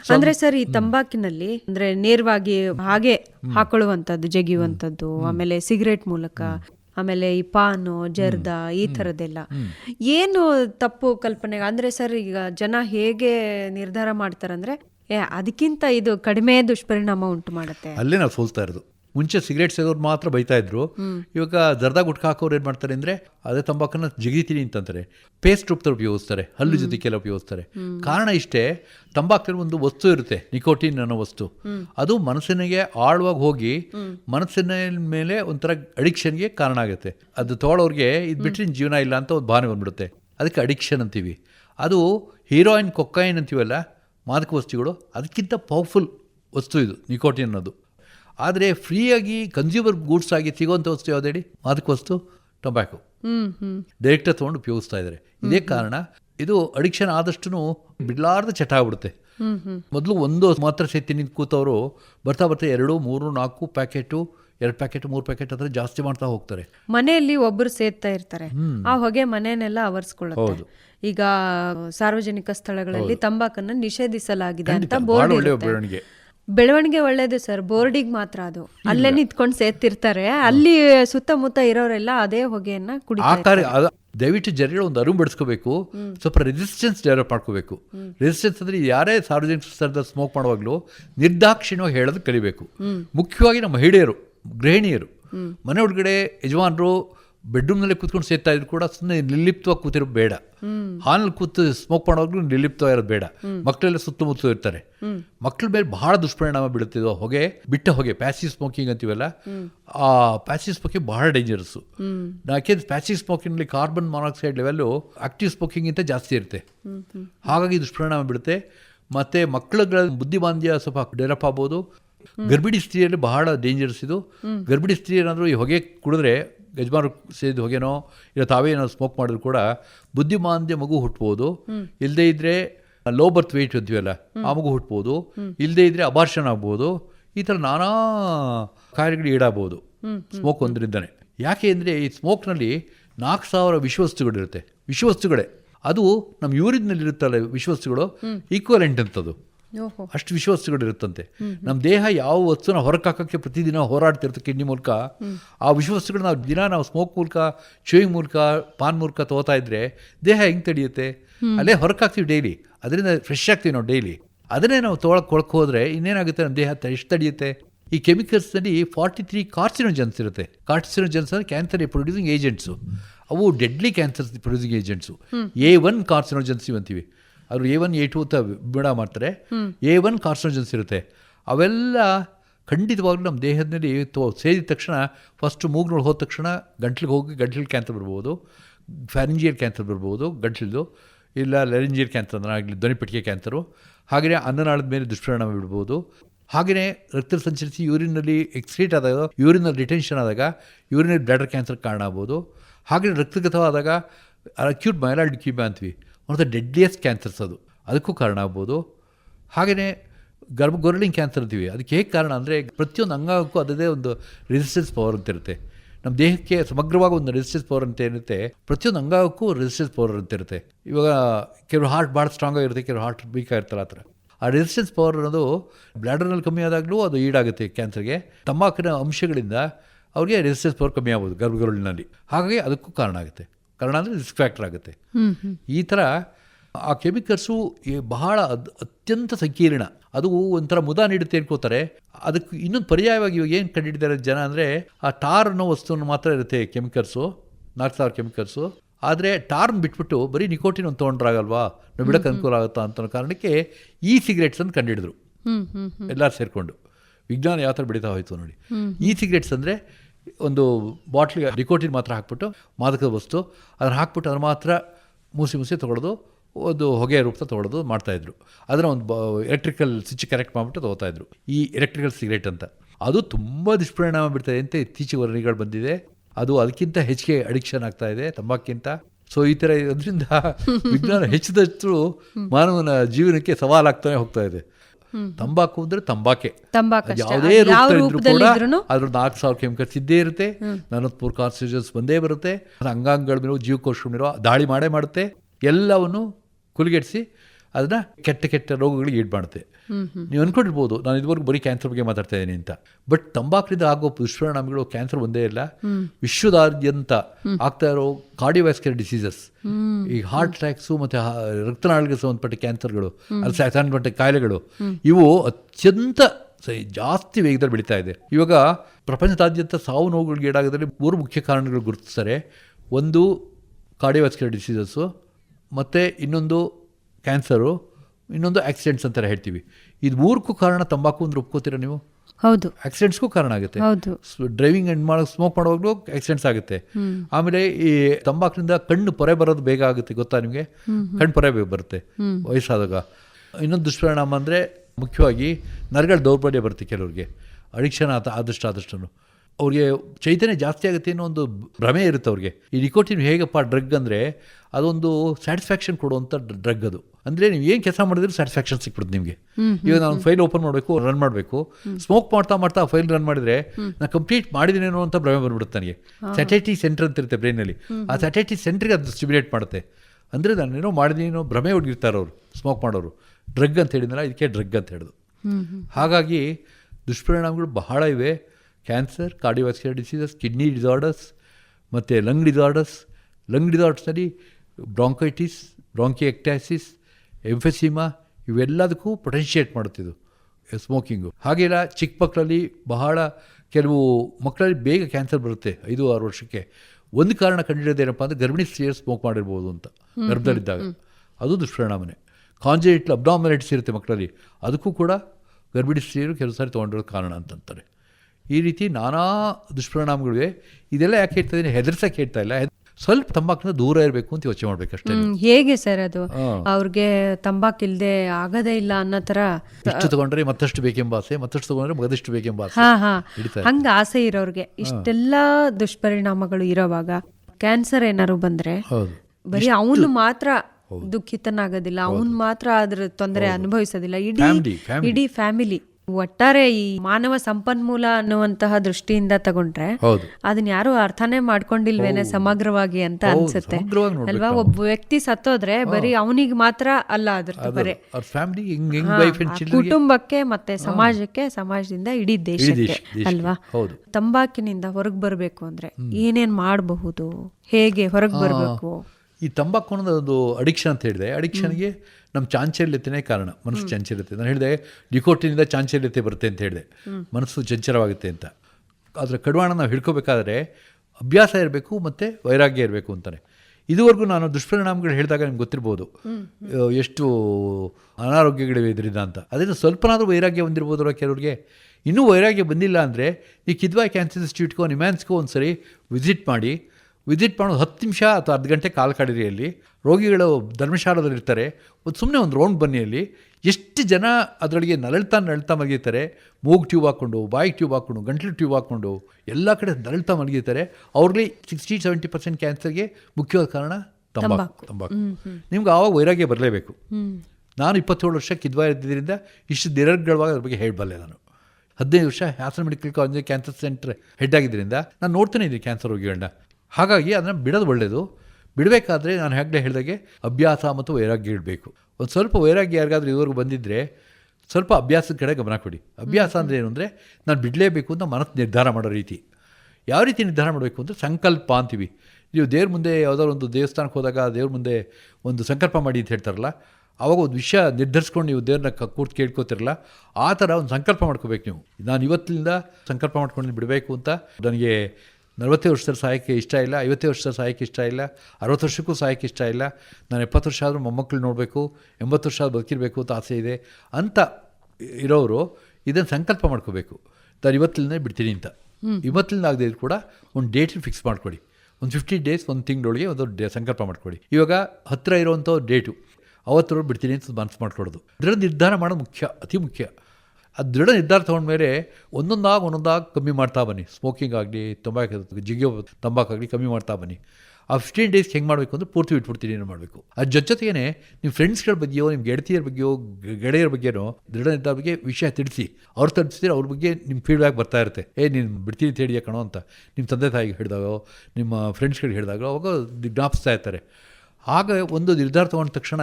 S2: ಅಂದ್ರೆ ಸರ್ ಈ ತಂಬಾಕಿನಲ್ಲಿ ಅಂದ್ರೆ ನೇರವಾಗಿ ಹಾಗೆ ಹಾಕೊಳ್ಳುವಂತದ್ದು ಜಗಿಯುವಂತದ್ದು ಆಮೇಲೆ ಸಿಗರೇಟ್ ಮೂಲಕ ಆಮೇಲೆ ಈ ಪಾನು ಜರ್ದ ಈ ಥರದ್ದೆಲ್ಲ. ಏನು ತಪ್ಪು ಕಲ್ಪನೆ ಅಂದರೆ ಸರ್ ಈಗ ಜನ ಹೇಗೆ ನಿರ್ಧಾರ ಮಾಡ್ತಾರಂದ್ರೆ ಏ ಅದಕ್ಕಿಂತ ಇದು ಕಡಿಮೆ ದುಷ್ಪರಿಣಾಮ ಉಂಟು ಮಾಡುತ್ತೆ.
S3: ಅಲ್ಲೇ ನಾವು ಸೋಲ್ತಾ ಇರೋದು. ಮುಂಚೆ ಸಿಗರೇಟ್ ಸೇದೋರು ಮಾತ್ರ ಬೈತಾ ಇದ್ರು. ಇವಾಗ ಜರ್ದಾ ಗುಟ್ಕ ಹಾಕೋರು ಏನು ಮಾಡ್ತಾರೆ ಅಂದರೆ ಅದೇ ತಂಬಾಕನ್ನ ಜಿಗಿತೀನಿ ಅಂತಂತಾರೆ. ಪೇಸ್ಟ್ ರೂಪದಲ್ಲಿ ಉಪಯೋಗಿಸ್ತಾರೆ ಹಲ್ಲು ಜೊತೆಗೆಲ್ಲ ಉಪಯೋಗಿಸ್ತಾರೆ. ಕಾರಣ ಇಷ್ಟೇ ತಂಬಾಕಿನ ಒಂದು ವಸ್ತು ಇರುತ್ತೆ ನಿಕೋಟಿನ್ ಅನ್ನೋ ವಸ್ತು. ಅದು ಮನಸ್ಸಿನಿಗೆ ಆಳವಾಗಿ ಹೋಗಿ ಮನಸ್ಸಿನ ಮೇಲೆ ಒಂಥರ ಅಡಿಕ್ಷನ್ಗೆ ಕಾರಣ ಆಗುತ್ತೆ. ಅದು ತೋಳೋರಿಗೆ ಇದು ಬಿಟ್ಟರೆ ಜೀವನ ಇಲ್ಲ ಅಂತ ಒಂದು ಭಾವನೆ ಬಂದ್ಬಿಡುತ್ತೆ. ಅದಕ್ಕೆ ಅಡಿಕ್ಷನ್ ಅಂತೀವಿ. ಅದು ಹೀರೋಯಿನ್ ಕೊಕ್ಕೈನ್ ಅಂತೀವಲ್ಲ ಮಾದಕ ವಸ್ತುಗಳು ಅದಕ್ಕಿಂತ ಪವರ್ಫುಲ್ ವಸ್ತು ಇದು ನಿಕೋಟಿನ್ ಅನ್ನೋದು. ಆದರೆ ಫ್ರೀಯಾಗಿ ಕನ್ಸ್ಯೂಮರ್ ಗೂಡ್ಸ್ ಆಗಿ ಸಿಗೋಂಥ ವಸ್ತು ಯಾವ್ದು ಹೇಳಿ? ಮಾದಕ ವಸ್ತು ಟೊಬ್ಯಾಕೊ ಡೈರೆಕ್ಟಾಗಿ ತೊಗೊಂಡು ಉಪಯೋಗಿಸ್ತಾ ಇದ್ದಾರೆ ಇದೇ ಕಾರಣ ಇದು ಅಡಿಕ್ಷನ್ ಆದಷ್ಟು ಬಿಡ್ಲಾರ್ದ ಚಟ ಆಗ್ಬಿಡುತ್ತೆ. ಮೊದಲು ಒಂದು ಮಾತ್ರ ಸೇತಿ ನಿಂತು ಕೂತವರು ಬರ್ತಾ ಬರ್ತಾ ಎರಡು ಮೂರು ನಾಲ್ಕು ಪ್ಯಾಕೆಟು ಎರಡು ಪ್ಯಾಕೆಟ್ ಮೂರು ಪ್ಯಾಕೆಟ್ ಹತ್ರ ಜಾಸ್ತಿ ಮಾಡ್ತಾ ಹೋಗ್ತಾರೆ.
S2: ಮನೆಯಲ್ಲಿ ಒಬ್ಬರು ಸೇರ್ತಾ ಇರ್ತಾರೆ. ಆ ಹೊಗೆ ಮನೆಯನ್ನೆಲ್ಲ ಆವರಿಸ್ಕೊಳ್ಳುತ್ತೆ. ಈಗ ಸಾರ್ವಜನಿಕ ಸ್ಥಳಗಳಲ್ಲಿ ತಂಬಾಕನ್ನ ನಿಷೇಧಿಸಲಾಗಿದೆ ಅಂತ ಬೋರ್ಡ್.
S3: ಬೆಳವಣಿಗೆ.
S2: ಒಳ್ಳೇದು ಸರ್ ಬೋರ್ಡಿಗೆ ಮಾತ್ರ ಅದು. ಅಲ್ಲೇ ನಿಂತ್ಕೊಂಡು ಸೇರ್ತಿರ್ತಾರೆ. ಅಲ್ಲಿ ಸುತ್ತಮುತ್ತ ಇರೋರೆಲ್ಲ ಅದೇ ಹೊಗೆಯನ್ನ
S3: ಕುಡಿ ಅದ- ದಯವಿಟ್ಟು ಜನಗಳು ಒಂದು ಅರಿವು ಬೆಳೆಸ್ಕೋಬೇಕು ಸ್ವಲ್ಪ ರೆಸಿಸ್ಟೆನ್ಸ್ ಡೆವಲಪ್ ಮಾಡ್ಕೋಬೇಕು. ರೆಸಿಸ್ಟೆನ್ಸ್ ಅಂದರೆ ಯಾರೇ ಸಾರ್ವಜನಿಕ ಸ್ಥಳದಲ್ಲಿ ಸ್ಮೋಕ್ ಮಾಡುವಾಗಲೂ ನಿರ್ದಾಕ್ಷಿಣ್ಯವಾಗಿ ಹೇಳೋದು ಕಲಿಬೇಕು. ಮುಖ್ಯವಾಗಿ ನಮ್ಮ ಮಹಿಳೆಯರು ಗೃಹಿಣಿಯರು. ಮನೆ ಒಳಗಡೆ ಯಜಮಾನರು ಬೆಡ್ರೂಮ್ನಲ್ಲೇ ಕೂತ್ಕೊಂಡು ಸೇರ್ತಾ ಇದ್ರು ಕೂಡ ಸುಮ್ಮನೆ ನಿರ್ಲಿಪ್ತವಾಗಿ ಕೂತಿರೋ ಬೇಡ. ಹಾಲ್ನಲ್ಲಿ ಕೂತು ಸ್ಮೋಕ್ ಮಾಡುವಾಗಲೂ ನಿರ್ಲಿಪ್ತವಾಗಿ ಇರೋದು ಬೇಡ. ಮಕ್ಕಳೆಲ್ಲ ಸುತ್ತಮುತ್ತ ಇರ್ತಾರೆ. ಮಕ್ಕಳ ಮೇಲೆ ಬಹಳ ದುಷ್ಪರಿಣಾಮ ಬೀಳುತ್ತಿದ್ದು ಹೊಗೆ, ಬಿಟ್ಟ ಹೊಗೆ ಪ್ಯಾಸಿವ್ ಸ್ಮೋಕಿಂಗ್ ಅಂತೀವಲ್ಲ? ಆ ಪ್ಯಾಸಿವ್ ಸ್ಮೋಕಿಂಗ್ ಬಹಳ ಡೇಂಜರಸ್ಸು ಯಾಕೆಂದ್ರೆ ಪ್ಯಾಸಿವ್ ಸ್ಮೋಕಿಂಗ್ನಲ್ಲಿ ಕಾರ್ಬನ್ ಮಾನಾಕ್ಸೈಡ್ ಲೆವೆಲ್ಲು ಆಕ್ಟಿವ್ ಸ್ಮೋಕಿಂಗಿಂತ ಜಾಸ್ತಿ ಇರುತ್ತೆ. ಹಾಗಾಗಿ ದುಷ್ಪರಿಣಾಮ ಬೀಳುತ್ತೆ. ಮತ್ತು ಮಕ್ಕಳುಗಳ ಬುದ್ಧಿಮಾಂದ್ಯ ಸ್ವಲ್ಪ ಡೆವಲಪ್ ಆಗ್ಬೋದು. ಗರ್ಭಿಣಿ ಸ್ತ್ರೀಯಲ್ಲಿ ಬಹಳ ಡೇಂಜರಸ್ ಇದು. ಗರ್ಭಿಣಿ ಸ್ತ್ರೀ ಏನಾದರೂ ಈ ಹೊಗೆ ಕುಡಿದ್ರೆ ಯಜಮಾನರು ಸೇರಿದ ಹೊಗೆನೋ ಇಲ್ಲ ತಾವೇ ಏನೋ ಸ್ಮೋಕ್ ಮಾಡಿದ್ರು ಕೂಡ ಬುದ್ಧಿಮಾಂದ್ಯ ಮಗು ಹುಟ್ಬೋದು. ಇಲ್ಲದೇ ಇದ್ದರೆ ಲೋ ಬರ್ತ್ ವೇಟ್ ಅಂತೀವಲ್ಲ ಆ ಮಗು ಹುಟ್ಬೋದು. ಇಲ್ಲದೇ ಇದ್ದರೆ ಅಬಾರ್ಷನ್ ಆಗ್ಬೋದು. ಈ ಥರ ನಾನಾ ಕಾರ್ಯಗಳು ಈಡಾಗ್ಬೋದು. ಸ್ಮೋಕ್ ಒಂದರಿಂದನೇ. ಯಾಕೆ ಅಂದರೆ ಈ ಸ್ಮೋಕ್ನಲ್ಲಿ ನಾಲ್ಕು ಸಾವಿರ ವಿಷವಸ್ತುಗಳಿರುತ್ತೆ ವಿಷವಸ್ತುಗಳೇ ಅದು ನಮ್ಮ ಯೂರಿನಲ್ಲಿರುತ್ತಲ್ಲ ವಿಷವಸ್ತುಗಳು ಈಕ್ವಲೆಂಟ್ ಅಂತದು. ಅಷ್ಟು ಇರುತ್ತಂತೆ. ನಮ್ಮ ದೇಹ ಯಾವ ವಸ್ತುನ ಹೊರಕಾಕೋಕ್ಕೆ ಹಾಕೋಕ್ಕೆ ಪ್ರತಿದಿನ ಹೋರಾಡ್ತಿರುತ್ತೆ ಕಿಡ್ನಿ ಮೂಲಕ. ಆ ವಿಶ್ವಾಸಗಳು ನಾವು ದಿನ ನಾವು ಸ್ಮೋಕ್ ಮೂಲಕ ಚೂಯಿಂಗ್ ಮೂಲಕ ಪಾನ್ ಮೂಲಕ ತೋತಾ ಇದ್ರೆ ದೇಹ ಹೆಂಗೆ ತಡೆಯುತ್ತೆ? ಅಲ್ಲೇ ಹೊರಕಾಗ್ತೀವಿ ಹಾಕ್ತೀವಿ ಡೈಲಿ. ಅದರಿಂದ ಫ್ರೆಶ್ ಆಗ್ತೀವಿ ನಾವು ಡೈಲಿ. ಅದನ್ನೇ ನಾವು ತೊಗೊಳಕ್ಕೆ ಕೊಳಕ್ಕೆ ಹೋದರೆ ಇನ್ನೇನಾಗುತ್ತೆ ನಮ್ಮ ದೇಹ ಎಷ್ಟು ತಡೆಯುತ್ತೆ? ಈ ಕೆಮಿಕಲ್ಸ್ನಲ್ಲಿ ಫಾರ್ಟಿ ತ್ರೀ ಕಾರ್ಸಿನೋಜನ್ಸ್ ಇರುತ್ತೆ. ಕಾರ್ಸಿನೋಜನ್ಸ್ ಅಂದರೆ ಕ್ಯಾನ್ಸರ್ ಪ್ರೊಡ್ಯೂಸಿಂಗ್ ಏಜೆಂಟ್ಸು ಅವು deadly cancer producing agents A one carcinogens ಅಂತೀವಿ ಅವರು ಎ ಒನ್ ಎ ಟು ಅಂತ ಬಿಡ ಮಾಡ್ತಾರೆ. ಎ ಒನ್ ಕಾರ್ಸಿನೋಜನ್ಸ್ ಇರುತ್ತೆ. ಅವೆಲ್ಲ ಖಂಡಿತವಾಗ್ಲೂ ನಮ್ಮ ದೇಹದಲ್ಲಿ ಸೇರಿದ ತಕ್ಷಣ ಫಸ್ಟ್ ಮೂಗ್ನೊಳಗೆ ಹೋದ ತಕ್ಷಣ ಗಂಟ್ಲಿಗೆ ಹೋಗಿ ಗಂಟ್ಲಿಗೆ ಕ್ಯಾನ್ಸರ್ ಬರ್ಬೋದು. ಫ್ಯಾರಿಂಜಿಯರ್ ಕ್ಯಾನ್ಸರ್ ಬರ್ಬೋದು ಗಂಟ್ಲಿದ್ದು ಇಲ್ಲ ಲೆರೆಂಜಿಯರ್ ಕ್ಯಾನ್ಸರ್ ಆಗಲಿ ಧ್ವನಿಪೆಟ್ಟಿಗೆ ಕ್ಯಾನ್ಸರು ಹಾಗೆಯೇ ಅನ್ನನಾಳದ ಮೇಲೆ ದುಷ್ಪರಿಣಾಮ ಬೀಳ್ಬೋದು ಹಾಗೆಯೇ ರಕ್ತ ಸಂಚರಿಸಿ ಯೂರಿನಲ್ಲಿ ಎಕ್ಸ್ಕ್ರೀಟ್ ಆದಾಗ ಯೂರಿನಲ್ಲಿ ರಿಟೆನ್ಷನ್ ಆದಾಗ ಯೂರಿನಲ್ಲಿ ಬ್ಲಾಡರ್ ಕ್ಯಾನ್ಸರ್ ಕಾರಣ ಆಗ್ಬೋದು. ಹಾಗೆಯೇ ರಕ್ತಗತವಾದಾಗ ಅಕ್ಯೂಟ್ ಮೈಲಾಲ್ಡ್ ಲ್ಯುಕೀಮಿಯಾ ಅಂತೀವಿ. One of the deadliest cancers ಅದು. ಅದಕ್ಕೂ ಕಾರಣ ಆಗ್ಬೋದು. ಹಾಗೆಯೇ ಗರ್ಭಗೊರಳಿನ ಕ್ಯಾನ್ಸರ್ ಅಂತೀವಿ. ಅದಕ್ಕೆ ಹೇಗೆ ಕಾರಣ ಅಂದರೆ ಪ್ರತಿಯೊಂದು ಅಂಗಕ್ಕೂ ಅದದೇ ಒಂದು ರೆಸಿಸ್ಟೆನ್ಸ್ ಪವರ್ ಅಂತ ಇರುತ್ತೆ. ನಮ್ಮ ದೇಹಕ್ಕೆ ಸಮಗ್ರವಾಗಿ ಒಂದು ರೆಸಿಸ್ಟೆನ್ಸ್ ಪವರ್ ಅಂತ ಏನಿರುತ್ತೆ, ಪ್ರತಿಯೊಂದು ಅಂಗಕ್ಕೂ ರೆಸಿಸ್ಟೆನ್ಸ್ ಪವರ್ ಅಂತ ಇರುತ್ತೆ. ಇವಾಗ ಕೆಲವು ಹಾರ್ಟ್ ಭಾಳ ಸ್ಟ್ರಾಂಗ್ ಆಗಿರುತ್ತೆ ಕೆಲವು ಹಾರ್ಟ್ ವೀಕ್ ಆಗಿರ್ತಾರೆ ಆ ಥರ ಆ ರೆಸಿಸ್ಟೆನ್ಸ್ ಪವರ್ ಅನ್ನೋದು ಬ್ಲ್ಯಾಡರ್ನಲ್ಲಿ ಕಮ್ಮಿ ಆದಾಗಲೂ ಅದು ಈಡಾಗುತ್ತೆ ಕ್ಯಾನ್ಸರ್ಗೆ ತಂಬಾಕಿನ ಅಂಶಗಳಿಂದ ಅವ್ರಿಗೆ ರೆಸಿಸ್ಟೆನ್ಸ್ ಪವರ್ ಕಮ್ಮಿ ಆಗ್ಬೋದು ಗರ್ಭಗುರುಳಿನಲ್ಲಿ ಹಾಗಾಗಿ ಅದಕ್ಕೂ ಕಾರಣ ಆಗುತ್ತೆ. ಕಾರಣ ಅಂದರೆ ರಿಸ್ಕ್ ಫ್ಯಾಕ್ಟರ್ ಆಗುತ್ತೆ. ಈ ಥರ ಆ ಕೆಮಿಕಲ್ಸು ಬಹಳ ಅದ್ ಅತ್ಯಂತ ಸಂಕೀರ್ಣ. ಅದು ಒಂಥರ ಮುದ ನೀಡುತ್ತೆ ಅನ್ಕೋತಾರೆ. ಅದಕ್ಕೆ ಇನ್ನೊಂದು ಪರ್ಯಾಯವಾಗಿ ಇವಾಗ ಏನು ಕಂಡುಹಿಡಿದಾರೆ ಜನ ಅಂದರೆ ಆ ಟಾರ್ ಅನ್ನೋ ವಸ್ತುವನ್ನು ಮಾತ್ರ ಇರುತ್ತೆ ಕೆಮಿಕಲ್ಸು ನಾಲ್ಕು ಸಾವಿರ ಕೆಮಿಕಲ್ಸು ಆದರೆ ಟಾರ್ನ್ ಬಿಟ್ಬಿಟ್ಟು ಬರೀ ನಿಕೋಟಿನ್ ಒಂದು ತೊಗೊಂಡ್ರಾಗಲ್ವಾ? ನಾವು ಬಿಡಕ್ಕೆ ಅನುಕೂಲ ಆಗುತ್ತಾ ಅಂತ ಕಾರಣಕ್ಕೆ ಈ ಸಿಗರೇಟ್ಸ್ ಅಂತ ಕಂಡುಹಿಡಿದ್ರು ಎಲ್ಲರೂ ಸೇರಿಕೊಂಡು. ವಿಜ್ಞಾನ ಯಾವ ಥರ ಬೆಳೀತಾ ಹೋಯಿತು ನೋಡಿ. ಈ ಸಿಗರೇಟ್ಸ್ ಅಂದರೆ ಒಂದು ಬಾಟ್ಲಿಗೆ ಡಿಕೋಟಿನ್ ಮಾತ್ರ ಹಾಕ್ಬಿಟ್ಟು ಮಾದಕದ ವಸ್ತು ಅದನ್ನು ಹಾಕ್ಬಿಟ್ಟು ಅದನ್ನು ಮಾತ್ರ ಮೂಸಿ ಮೂಸಿ ತೊಗೊಳೋದು ಒಂದು ಹೊಗೆ ರೂಪದ ತೊಗೊಳೋದು ಮಾಡ್ತಾಯಿದ್ರು ಅದನ್ನು ಒಂದು ಎಲೆಕ್ಟ್ರಿಕಲ್ ಸ್ವಿಚ್ ಕನೆಕ್ಟ್ ಮಾಡಿಬಿಟ್ಟು ತೊಗೋತಾಯಿದ್ರು ಈ ಎಲೆಕ್ಟ್ರಿಕಲ್ ಸಿಗರೇಟ್ ಅಂತ. ಅದು ತುಂಬ ದುಷ್ಪರಿಣಾಮ ಬಿಡ್ತದೆ ಅಂತ ಇತ್ತೀಚೆಗೆ ವರದಿಗಳು ಬಂದಿದೆ. ಅದು ಅದಕ್ಕಿಂತ ಹೆಚ್ಚಿಗೆ ಅಡಿಕ್ಷನ್ ಆಗ್ತಾ ಇದೆ ತಂಬಾಕಿಂತ ಸೊ ಈ ಥರ ಇದರಿಂದ ವಿಜ್ಞಾನ ಹೆಚ್ಚಿದಷ್ಟು ಮಾನವನ ಜೀವನಕ್ಕೆ ಸವಾಲಾಗ್ತಾನೆ ಹೋಗ್ತಾ ಇದೆ. ತಂಬಾಕು ಅಂದ್ರೆ ತಂಬಾಕೆ. ಯಾವುದೇ? ಅದ್ರ ನಾಲ್ಕು ಸಾವಿರ ಕೆಮಿಕಲ್ಸ್ ಇದ್ದೇ ಇರುತ್ತೆ. ನಲವತ್ಮೂರು ಕಾನ್ಸ್ಟಿಟ್ಯೂಷನ್ಸ್ ಬಂದೇ ಬರುತ್ತೆ. ಅಂಗಾಂಗಗಳ ಮೇಲೆ ಜೀವಕೋಶಗಳ ಮೇಲೂ ದಾಳಿ ಮಾಡೇ ಮಾಡುತ್ತೆ. ಎಲ್ಲವನ್ನು ಕುಲಿಗೆಡಿಸಿ ಅದನ್ನ ಕೆಟ್ಟ ಕೆಟ್ಟ ರೋಗಗಳಿಗೆ ಈಡ್ ಮಾಡುತ್ತೆ ನೀವು ಅನ್ಕೊಂಡಿರ್ಬೋದು, ನಾನು ಇದುವರೆಗೂ ಬರೀ ಕ್ಯಾನ್ಸರ್ ಬಗ್ಗೆ ಮಾತಾಡ್ತಾ ಇದ್ದೀನಿ ಅಂತ. ಬಟ್ ತಂಬಾಕಿನಿಂದ ಆಗೋ ದುಷ್ಪರಿಣಾಮಗಳು ಕ್ಯಾನ್ಸರ್ ಒಂದೇ ಇಲ್ಲ. ವಿಶ್ವದಾದ್ಯಂತ ಆಗ್ತಾ ಇರೋ ಕಾರ್ಡಿಯೋವ್ಯಾಸ್ಕರ್ ಡಿಸೀಸಸ್ ಈ ಹಾರ್ಟ್ ಅಟ್ಯಾಕ್ಸು ಮತ್ತು ರಕ್ತನಾಳಿಗೆ ಸಂಬಂಧಪಟ್ಟ ಕ್ಯಾನ್ಸರ್ಗಳು ಅದು ಸಂಬಂಧಪಟ್ಟ ಕಾಯಿಲೆಗಳು, ಇವು ಅತ್ಯಂತ ಜಾಸ್ತಿ ವೇಗದಲ್ಲಿ ಬೆಳೀತಾ ಇದೆ. ಇವಾಗ ಪ್ರಪಂಚದಾದ್ಯಂತ ಸಾವು ನೋವುಗಳಿಗೆ ಈಡಾಗದಲ್ಲಿ ಮೂರು ಮುಖ್ಯ ಕಾರಣಗಳು ಗುರುತಿಸ್ತಾರೆ. ಒಂದು ಕಾರ್ಡಿಯೋವ್ಯಾಸ್ಕುಲರ್ ಡಿಸೀಸಸ್ಸು ಮತ್ತು ಇನ್ನೊಂದು ಕ್ಯಾನ್ಸರು ಇನ್ನೊಂದು ಆಕ್ಸಿಡೆಂಟ್ಸ್ ಅಂತಾರೆ ಹೇಳ್ತೀವಿ. ಇದು ಮೂರಕ್ಕೂ ಕಾರಣ ತಂಬಾಕು ಅಂದ್ರೆ ಒಪ್ಕೋತೀರಾ ನೀವು?
S2: ಹೌದು.
S3: ಆಕ್ಸಿಡೆಂಟ್ಸ್ಗೂ ಕಾರಣ ಆಗುತ್ತೆ.
S2: ಹೌದು.
S3: ಡ್ರೈವಿಂಗ್ ಅಂಡ್ ಮಾಡೋ ಸ್ಮೋಕ್ ಮಾಡುವಾಗಲೂ ಆಕ್ಸಿಡೆಂಟ್ಸ್ ಆಗುತ್ತೆ. ಆಮೇಲೆ ಈ ತಂಬಾಕಿನಿಂದ ಕಣ್ಣು ಪೊರೆ ಬರೋದು ಬೇಗ ಆಗುತ್ತೆ ಗೊತ್ತಾ ನಿಮಗೆ? ಕಣ್ಣು ಪೊರೆ ಬೇಗ ಬರುತ್ತೆ ವಯಸ್ಸಾದಾಗ. ಇನ್ನೊಂದು ದುಷ್ಪರಿಣಾಮ ಅಂದರೆ ಮುಖ್ಯವಾಗಿ ನರಗಳ ದೌರ್ಬಲ್ಯ ಬರುತ್ತೆ ಕೆಲವ್ರಿಗೆ. ಅಡಿಕ್ಷನ್ ಆದ ಆದಷ್ಟು ಆದಷ್ಟು ಅವ್ರಿಗೆ ಚೈತನ್ಯ ಜಾಸ್ತಿ ಆಗುತ್ತೆ ಅನ್ನೋ ಒಂದು ಭ್ರಮೆ ಇರುತ್ತೆ ಅವ್ರಿಗೆ. ಈ ನಿಕೋಟಿನ್ ಹೇಗಪ್ಪ ಡ್ರಗ್ ಅಂದರೆ ಅದೊಂದು ಸ್ಯಾಟಿಸ್ಫ್ಯಾಕ್ಷನ್ ಕೊಡುವಂಥ ಡ್ರಗ್ ಅದು. ಅಂದರೆ ನೀವು ಏನು ಕೆಲಸ ಮಾಡಿದ್ರೆ ಸ್ಯಾಟಿಸ್ಫ್ಯಾಕ್ಷನ್ ಸಿಕ್ಬಿಡುತ್ತೆ ನಿಮಗೆ. ಈಗ ನಾನು ಫೈಲ್ ಓಪನ್ ಮಾಡಬೇಕು ರನ್ ಮಾಡಬೇಕು. ಸ್ಮೋಕ್ ಮಾಡ್ತಾ ಮಾಡ್ತಾ ಫೈಲ್ ರನ್ ಮಾಡಿದ್ರೆ ನಾನು ಕಂಪ್ಲೀಟ್ ಮಾಡಿದ್ದೀನಿ ಅನ್ನೋ ಅಂತ ಭ್ರಮೆ ಬಂದ್ಬಿಡುತ್ತೆ ನನಗೆ. ಸ್ಯಾಟೈಟಿ ಸೆಂಟರ್ ಅಂತ ಇರುತ್ತೆ ಬ್ರೈನಲ್ಲಿ. ಆ ಸ್ಯಾಟೈಟಿ ಸೆಂಟ್ರಿಗೆ ಅದು ಸ್ಟಿಮ್ಯುಲೇಟ್ ಮಾಡುತ್ತೆ. ಅಂದರೆ ನಾನೇನೋ ಮಾಡಿದೀನೋ ಭ್ರಮೆ ಹುಡುಗಿರ್ತಾರೆ ಅವರು ಸ್ಮೋಕ್ ಮಾಡೋರು. ಡ್ರಗ್ ಅಂತ ಹೇಳಿದ್ನಲ್ಲ ಇದಕ್ಕೆ ಡ್ರಗ್ ಅಂತ ಹೇಳೋದು. ಹಾಗಾಗಿ ದುಷ್ಪರಿಣಾಮಗಳು ಬಹಳ ಇವೆ. Cancer cardiovascular diseases kidney disorders ಮತ್ತು ಲಂಗ್ ಡಿಸಾರ್ಡರ್ಸ್ ಲಂಗ್ ಡಿಸಾರ್ಡರ್ಸ್ನಲ್ಲಿ ಬ್ರಾಂಕೈಟಿಸ್ ಬ್ರಾಂಕಿಎಕ್ಟಾಸಿಸ್ ಎಂಫೆಸಿಮಾ ಇವೆಲ್ಲದಕ್ಕೂ ಪೊಟೆನ್ಷಿಯೇಟ್ ಮಾಡುತ್ತಿದ್ದು ಸ್ಮೋಕಿಂಗು ಹಾಗೆಲ್ಲ ಚಿಕ್ಕ ಮಕ್ಕಳಲ್ಲಿ ಬಹಳ ಕೆಲವು ಮಕ್ಕಳಲ್ಲಿ ಬೇಗ ಕ್ಯಾನ್ಸರ್ ಬರುತ್ತೆ ಐದು ಆರು ವರ್ಷಕ್ಕೆ. ಒಂದು ಕಾರಣ ಕಂಡುಹಿಡಿಯೋದೇನಪ್ಪ ಅಂದರೆ ಗರ್ಭಿಣಿ ಸ್ತ್ರೀಯರು ಸ್ಮೋಕ್ ಮಾಡಿರ್ಬೋದು ಅಂತ ಗರ್ಭದಲ್ಲಿದ್ದಾಗ. ಅದು ದುಷ್ಪರಿಣಾಮನೇ. ಕಾಂಜೆನಿಟಲ್ ಅಬ್ಡಾಮಿನೇಟ್ಸ್ ಇರುತ್ತೆ ಮಕ್ಕಳಲ್ಲಿ ಅದಕ್ಕೂ ಕೂಡ ಗರ್ಭಿಣಿ ಸ್ತ್ರೀಯರು ಕೆಲವು ಸಾರಿ ತೊಗೊಂಡಿರೋ ಕಾರಣ ಅಂತಂತಾರೆ. ಈ ರೀತಿ ನಾನಾ ದುಷ್ಪರಿಣಾಮಗಳಿವೆ. ಇದೆಲ್ಲ ಯಾಕೆ ಹೇಳ್ತಾ ಇದ್ದೀನಿ ಹೆದರ್ಸಕ್ಕೆ ಹೇಳ್ತಾ ಇಲ್ಲ. ಸ್ವಲ್ಪ ತಂಬಾಕಿನ ದೂರ ಇರಬೇಕು ಅಂತ ಯೋಚನೆ ಮಾಡ್ಬೇಕಷ್ಟೇ
S2: ಹೇಗೆ ಸರ್ ಅದು. ಅವ್ರಿಗೆ ತಂಬಾಕ್ ಇಲ್ದೆ ಆಗದೇ ಇಲ್ಲ ಅನ್ನೋ ತರ
S3: ಇಷ್ಟು ತಗೊಂಡ್ರೆ ಮತ್ತಷ್ಟು ಬೇಕೆಂಬ ಆಸೆ ಮತ್ತಷ್ಟು ತಗೊಂಡ್ರೆ ಮಗದಷ್ಟು ಬೇಕೆಂಬ ಆಸೆ.
S2: ಹಾ ಹಾ. ಹಂಗ ಆಸೆ ಇರೋರ್ಗೆ. ಇಷ್ಟೆಲ್ಲ ದುಷ್ಪರಿಣಾಮಗಳು ಇರೋವಾಗ ಕ್ಯಾನ್ಸರ್ ಏನಾರು ಬಂದ್ರೆ ಬರೀ ಅವನು ಮಾತ್ರ ದುಃಖಿತನಾಗೋದಿಲ್ಲ. ಅವನ್ ಮಾತ್ರ ಅದ್ರ ತೊಂದರೆ ಅನುಭವಿಸೋದಿಲ್ಲ. ಇಡೀ. ಇಡೀ ಫ್ಯಾಮಿಲಿ ಒಟ್ಟಾರೆ ಈ ಮಾನವ ಸಂಪನ್ಮೂಲ ಅನ್ನುವಂತಹ ದೃಷ್ಟಿಯಿಂದ ತಗೊಂಡ್ರೆ ಅದನ್ನ ಯಾರು ಅರ್ಥನೇ ಮಾಡ್ಕೊಂಡಿಲ್ವೇನೆ ಸಮಗ್ರವಾಗಿ ಅಂತ ಅನ್ಸುತ್ತೆ. ಅಲ್ವಾ? ಒಬ್ಬ ವ್ಯಕ್ತಿ ಸತ್ತೋದ್ರೆ ಬರೀ ಅವನಿಗೆ ಮಾತ್ರ ಅಲ್ಲ ಅದ್ರ ಬರೀ. ಕುಟುಂಬಕ್ಕೆ ಮತ್ತೆ ಸಮಾಜಕ್ಕೆ ಸಮಾಜದಿಂದ ಇಡೀ ದೇಶಕ್ಕೆ
S3: ದೇಶ-
S2: ಅಲ್ವಾ? ತಂಬಾಕಿನಿಂದ ಹೊರಗ್ ಬರ್ಬೇಕು ಅಂದ್ರೆ ಏನೇನ್ ಮಾಡಬಹುದು? ಹೇಗೆ ಹೊರಗ್ ಬರ್ಬೇಕು?
S3: ಈ ತಂಬಾಕು ಅನ್ನೋದು ಒಂದು ಅಡಿಕ್ಷನ್ ಅಂತ ಹೇಳಿದೆ. ಅಡಿಕ್ಷನ್ಗೆ ನಮ್ಮ ಚಾಂಚಲ್ಯತೆಯೇ ಕಾರಣ. ಮನಸ್ಸು ಚಾಂಚಲ್ಯತೆ ನಾನು ಹೇಳಿದೆ ಡಿಕೋಟಿನಿಂದ ಚಾಂಚಲ್ಯತೆ ಬರುತ್ತೆ ಅಂತ ಹೇಳಿದೆ. ಮನಸ್ಸು ಚಂಚಲವಾಗುತ್ತೆ ಅಂತ. ಅದರ ಕಡವಾಣ ನಾವು ಹಿಡ್ಕೋಬೇಕಾದ್ರೆ ಅಭ್ಯಾಸ ಇರಬೇಕು ಮತ್ತು ವೈರಾಗ್ಯ ಇರಬೇಕು ಅಂತಾನೆ. ಇದುವರೆಗೂ ನಾನು ದುಷ್ಪರಿಣಾಮಗಳು ಹೇಳಿದಾಗ ನಿಮ್ಗೆ ಗೊತ್ತಿರ್ಬೋದು. ಎಷ್ಟು ಅನಾರೋಗ್ಯಗಳಿವೆ ಇದರಿಂದ ಅಂತ. ಅದರಿಂದ ಸ್ವಲ್ಪನಾದರೂ ವೈರಾಗ್ಯ ಹೊಂದಿರ್ಬೋದಲ್ಲ ಕೆಲವ್ರಿಗೆ. ಇನ್ನೂ ವೈರಾಗ್ಯ ಬಂದಿಲ್ಲ ಅಂದರೆ ಈ ಕಿದ್ವಾ ಕ್ಯಾನ್ಸರ್ ಇನ್ಸ್ಟಿಟ್ಯೂಟ್ಗೋ ನಿಮ್ಯಾನ್ಸ್ಗೋ ಒಂದು ಸರಿ ವಿಸಿಟ್ ಮಾಡಿ. ವಿಸಿಟ್ ಮಾಡೋದು ಹತ್ತು ನಿಮಿಷ ಅಥವಾ ಅರ್ಧ ಗಂಟೆ ಕಾಲ ಕಡೀರಿ ಅಲ್ಲಿ. ರೋಗಿಗಳು ಧರ್ಮಶಾಲದಲ್ಲಿರ್ತಾರೆ. ಒಂದು ಸುಮ್ಮನೆ ಒಂದು ರೌಂಡ್ ಬನ್ನಿ ಅಲ್ಲಿ. ಎಷ್ಟು ಜನ ಅದರೊಳಗೆ ನರಳ್ತಾ ನರಳ್ತಾ ಮಲಗಿರ್ತಾರೆ. ಮೂಗು ಟ್ಯೂಬ್ ಹಾಕ್ಕೊಂಡು ಬಾಯಿ ಟ್ಯೂಬ್ ಹಾಕ್ಕೊಂಡು ಗಂಟ್ಲು ಟ್ಯೂಬ್ ಹಾಕ್ಕೊಂಡು ಎಲ್ಲ ಕಡೆ ನರಳ್ತಾ ಮಲಗಿರ್ತಾರೆ. ಅವ್ರಲ್ಲಿ ಸಿಕ್ಸ್ಟಿ ಸೆವೆಂಟಿ ಪರ್ಸೆಂಟ್ ಕ್ಯಾನ್ಸರ್ಗೆ ಮುಖ್ಯವಾದ ಕಾರಣ ತಂಬಾಕು. ತಂಬಾಕು. ನಿಮ್ಗೆ ಆವಾಗ ವೈರಾಗ್ಯ ಬರಲೇಬೇಕು. ನಾನು ಇಪ್ಪತ್ತೇಳು ವರ್ಷ ಕಿದ್ವಾಯ ಇದ್ದಿದ್ದರಿಂದ ಇಷ್ಟು ದಿನಗಳವಾಗ ಅದ್ರ ಬಗ್ಗೆ ಹೇಳಬಲ್ಲೆ ನಾನು. ಹದಿನೈದು ವರ್ಷ Hassan medical college cancer centre head ಆಗಿದ್ದರಿಂದ ನಾನು ನೋಡ್ತಾನೆ ಇದ್ದೀನಿ ಕ್ಯಾನ್ಸರ್ ರೋಗಿಗಳನ್ನ ಹಾಗಾಗಿ ಅದನ್ನು ಬಿಡೋದು ಒಳ್ಳೆಯದು ಬಿಡಬೇಕಾದ್ರೆ ನಾನು ಹೇಗಲೇ ಹೇಳಿದಾಗೆ ಅಭ್ಯಾಸ ಮತ್ತು ವೈರಾಗ್ಯ ಇಡಬೇಕು. ಒಂದು ಸ್ವಲ್ಪ ವೈರಾಗ್ಯ ಯಾರಿಗಾದ್ರೂ ಇದುವರೆಗೂ ಬಂದಿದ್ದರೆ ಸ್ವಲ್ಪ ಅಭ್ಯಾಸದ ಕಡೆ ಗಮನ ಕೊಡಿ. ಅಭ್ಯಾಸ ಅಂದರೆ ಏನು ಅಂದರೆ ನಾನು ಬಿಡಲೇಬೇಕು ಅಂತ ಮನಸ್ಸು ನಿರ್ಧಾರ ಮಾಡೋ ರೀತಿ. ಯಾವ ರೀತಿ ನಿರ್ಧಾರ ಮಾಡಬೇಕು ಅಂದರೆ ಸಂಕಲ್ಪ ಅಂತೀವಿ. ನೀವು ದೇವ್ರ ಮುಂದೆ ಯಾವುದಾದ್ರು ಒಂದು ದೇವಸ್ಥಾನಕ್ಕೆ ಹೋದಾಗ ದೇವ್ರ ಮುಂದೆ ಒಂದು ಸಂಕಲ್ಪ ಮಾಡಿ ಅಂತ ಹೇಳ್ತಾರಲ್ಲ ಆವಾಗ ಒಂದು ವಿಷಯ ನಿರ್ಧರಿಸ್ಕೊಂಡು ನೀವು ದೇವ್ರನ್ನ ಕೂರ್ತು ಕೇಳ್ಕೊತಿರಲ್ಲ, ಆ ಥರ ಒಂದು ಸಂಕಲ್ಪ ಮಾಡ್ಕೋಬೇಕು ನೀವು. ನಾನು ಇವತ್ತಿನಿಂದ ಸಂಕಲ್ಪ ಮಾಡ್ಕೊಂಡು ಬಿಡಬೇಕು ಅಂತ ನನಗೆ ನಲವತ್ತೇ ವರ್ಷದ ಸಾಯಕ್ಕೆ ಇಷ್ಟ ಇಲ್ಲ ಐವತ್ತೇ ವರ್ಷದ ಸಾಯಕ್ಕೆ ಇಷ್ಟ ಇಲ್ಲ ಅರವತ್ತು ವರ್ಷಕ್ಕೂ ಸಾಯಕ್ಕೆ ಇಷ್ಟ ಇಲ್ಲ. ನಾನು ಎಪ್ಪತ್ತು ವರ್ಷ ಆದರೂ ಮೊಮ್ಮಕ್ಕಳು ನೋಡಬೇಕು ಎಂಬತ್ತು ವರ್ಷ ಆದ ಬದುಕಿರಬೇಕು ಅಂತ ಆಸೆ ಇದೆ ಅಂತ ಇರೋರು ಇದನ್ನು ಸಂಕಲ್ಪ ಮಾಡ್ಕೋಬೇಕು. ನಾನು ಇವತ್ತಿಂದ ಬಿಡ್ತೀನಿ ಅಂತ. ಇವತ್ತಿಂದ ಆಗದೆ ಇದ್ರು ಕೂಡ ಒಂದು ಡೇಟ್ ಫಿಕ್ಸ್ ಮಾಡ್ಕೊಳ್ಳಿ ಒಂದು ಫಿಫ್ಟಿ ಡೇಸ್ ಒಂದು ತಿಂಗಳೊಳಗೆ ಒಂದು ಡೇ ಸಂಕಲ್ಪ ಮಾಡ್ಕೊಳ್ಳಿ ಇವಾಗ ಹತ್ತಿರ ಇರೋವಂಥ ಡೇಟು ಅವತ್ತರೊಳಗೆ ಬಿಡ್ತೀನಿ ಅಂತ ಮನಸ್ಸು ಮಾಡ್ಕೊಡೋದು. ಇದರ ನಿರ್ಧಾರ ಮಾಡೋದು ಮುಖ್ಯ ಅತಿ ಮುಖ್ಯ. ಆ ದೃಢ ನಿರ್ಧಾರ ತೊಗೊಂಡ್ಮೇಲೆ ಒಂದೊಂದಾಗಿ ಒಂದೊಂದಾಗಿ ಕಮ್ಮಿ ಮಾಡ್ತಾ ಬನ್ನಿ. ಸ್ಮೋಕಿಂಗ್ ಆಗಲಿ, ತಂಬಾಕು ಜಿಗಿಯೋ ತಂಬಾಕಾಗಲಿ ಕಮ್ಮಿ ಮಾಡ್ತಾ ಬನ್ನಿ. ಆ ಫಿಫ್ಟೀನ್ ಡೇಸ್ ಹೆಂಗೆ ಮಾಡಬೇಕು ಅಂದ್ರೆ ಪೂರ್ತಿ ಬಿಟ್ಬಿಡ್ತೀನಿ ಏನು ಮಾಡಬೇಕು. ಅದ್ರ ಜೊತೆ ಜೊತೆಗೇ ನಿಮ್ಮ ಫ್ರೆಂಡ್ಸ್ಗಳ ಬಗ್ಗೆಯೋ ನಿಮ್ಮ ಗೆಳತಿಯರ ಬಗ್ಗೆಯೋ ಗೆಳೆಯರ ಬಗ್ಗೆನೋ ದೃಢ ನಿರ್ಧಾರ ಬಗ್ಗೆ ವಿಷಯ ತಿಳಿಸಿ. ಅವ್ರು ತಲುಪಿಸಿದ್ರೆ ಅವ್ರ ಬಗ್ಗೆ ನಿಮ್ಮ ಫೀಡ್ಬ್ಯಾಕ್ ಬರ್ತಾ ಇರುತ್ತೆ. ಏ, ನೀನು ಬಿಡ್ತೀನಿ ಹೇಳಿಯ ಕಣೋ ಅಂತ. ನಿಮ್ಮ ತಂದೆ ತಾಯಿಗೆ ಹೇಳಿದಾಗೋ, ನಿಮ್ಮ ಫ್ರೆಂಡ್ಸ್ಗಳಿಗೆ ಹೇಳಿದಾಗೋ ಅವಾಗ ಜ್ಞಾಪಿಸ್ತಾ ಇರ್ತಾರೆ. ಆಗ ಒಂದು ನಿರ್ಧಾರ ತೊಗೊಂಡ ತಕ್ಷಣ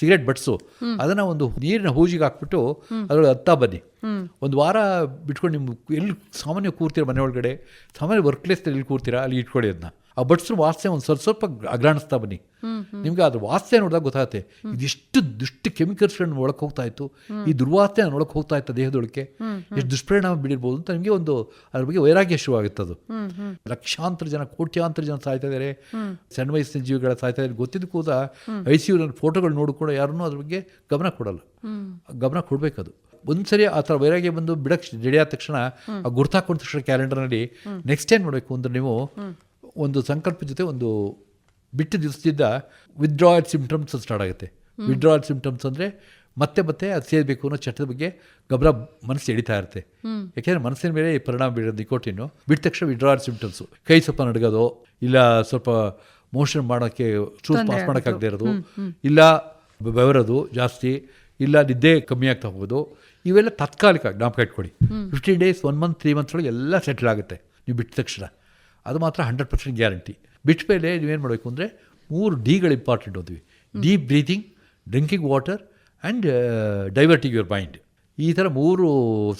S3: ಸಿಗರೇಟ್ ಬಟ್ಸು ಅದನ್ನು ಒಂದು ನೀರಿನ ಹೂಜಿಗೆ ಹಾಕ್ಬಿಟ್ಟು ಅದರೊಳಗೆ ಹತ್ತಾ ಬನ್ನಿ. ಒಂದು ವಾರ ಬಿಟ್ಕೊಂಡು ನಿಮ್ಮ ಎಲ್ಲಿ ಸಾಮಾನ್ಯ ಕೂರ್ತೀರ ಮನೆ ಒಳಗಡೆ? ಸಾಮಾನ್ಯ ವರ್ಕ್ ಪ್ಲೇಸ್ ಎಲ್ಲಿ ಕೂರ್ತೀರಾ? ಅಲ್ಲಿ ಇಟ್ಕೊಳ್ಳಿ ಅದನ್ನ ಆ ಬಟ್ಸ್ರ ವಾಸನೆ ಒಂದು ಸ್ವಲ್ಪ ಸ್ವಲ್ಪ ಅಗ್ರಾಣಿಸ್ತಾ ಬನ್ನಿ. ನಿಮ್ಗೆ ಅದ್ರ ವಾಸನೆ ನೋಡಿದಾಗ ಗೊತ್ತಾಗುತ್ತೆ, ಇದಿಷ್ಟು ದುಷ್ಟ ಕೆಮಿಕಲ್ಸ್ಗಳನ್ನ ಒಳಕ್ ಹೋಗ್ತಾ ಇತ್ತು, ಈ ದುರ್ವಾಸನೆ ಒಳಗೆ ಹೋಗ್ತಾ ಇತ್ತು ದೇಹದೊಳಕ್ಕೆ, ಎಷ್ಟು ದುಷ್ಪರಿಣಾಮ ಬೀಳಿರ್ಬೋದು ಅಂತ ನಿಮಗೆ ಒಂದು ಅದ್ರ ಬಗ್ಗೆ ವೈರಾಗ್ಯ ಶುರುವಾಗುತ್ತೆ ಅದು. ಲಕ್ಷಾಂತರ ಜನ, ಕೋಟ್ಯಾಂತರ ಜನ ಸಾಯ್ತಾ ಇದ್ದಾರೆ ಸಣ್ಣ ವಯಸ್ಸಿನ ಜೀವಿಗಳ ಸಾಯ್ತಾ ಇದ್ದಾರೆ ಗೊತ್ತಿದ್ದು ಕೂಡ ಐ ಸಿ ಯು ಫೋಟೋಗಳು ನೋಡಿಕೊಂಡು ಕೂಡ ಯಾರನ್ನೂ ಅದ್ರ ಬಗ್ಗೆ ಗಮನ ಕೊಡಲ್ಲ. ಗಮನ ಕೊಡಬೇಕದು. ಒಂದ್ಸರಿ ಆ ಥರ ವೈರಾಗ್ಯ ಬಂದು ಬಿಡಕ್ಕೆ ರೆಡಿ ಆದ ತಕ್ಷಣ ಆ ಗುರ್ತಾಕೊಂಡ ತಕ್ಷಣ ಕ್ಯಾಲೆಂಡರ್ನಲ್ಲಿ ನೆಕ್ಸ್ಟ್ ಏನು ಮಾಡಬೇಕು ಅಂದ್ರೆ ನೀವು ಒಂದು ಸಂಕಲ್ಪ ಜೊತೆ ಒಂದು ಬಿಟ್ಟು ದಿವಸದಿಂದ ವಿತ್ಡ್ರಾಯಲ್ ಸಿಂಪ್ಟಮ್ಸ್ ಸ್ಟಾರ್ಟ್ ಆಗುತ್ತೆ. ವಿತ್ಡ್ರಾಯಲ್ ಸಿಂಪ್ಟಮ್ಸ್ ಅಂದರೆ ಮತ್ತೆ ಮತ್ತೆ ಅದು ಸೇರಬೇಕು ಅನ್ನೋ ಚಟದ ಬಗ್ಗೆ ಗಬ್ರ ಮನಸ್ಸು ಎಳಿತಾ ಇರುತ್ತೆ. ಯಾಕೆಂದರೆ ಮನಸ್ಸಿನ ಮೇಲೆ ಈ ಪರಿಣಾಮ ಬೀರೋದು ನಿಕೋಟಿನ್ನು. ಬಿಟ್ಟ ತಕ್ಷಣ ವಿಡ್ರಾಯಲ್ ಸಿಂಪ್ಟಮ್ಸು ಕೈ ಸ್ವಲ್ಪ ನಡಗೋದು ಇಲ್ಲ ಸ್ವಲ್ಪ ಮೋಷನ್ ಮಾಡೋಕ್ಕೆ ಚೂಸ್ ಪಾಸ್ ಮಾಡೋಕ್ಕಾಗದೇ ಇರೋದು ಇಲ್ಲ ಬೆವರೋದು ಜಾಸ್ತಿ ಇಲ್ಲ ನಿದ್ದೆ ಕಮ್ಮಿ ಆಗ್ತಾ ಹೋಗೋದು ಇವೆಲ್ಲ ತಾತ್ಕಾಲಿಕ ಜ್ಞಾಪಕ ಇಟ್ಕೊಳ್ಳಿ. Fifteen days one month three months ಒಳಗೆ ಎಲ್ಲ ಸೆಟ್ಲ್ ಆಗುತ್ತೆ. ನೀವು ಬಿಟ್ಟ ತಕ್ಷಣ. ಅದು ಮಾತ್ರ ಹಂಡ್ರೆಡ್ ಪರ್ಸೆಂಟ್ ಗ್ಯಾರಂಟಿ ಬಿಟ್ಟ ಮೇಲೆ ನೀವೇನು ಮಾಡಬೇಕು ಅಂದರೆ ಮೂರು ಡಿಗಳು ಇಂಪಾರ್ಟೆಂಟ್ ಹೋದ್ವಿ deep breathing drinking water and diverting your mind ಈ ಥರ ಮೂರು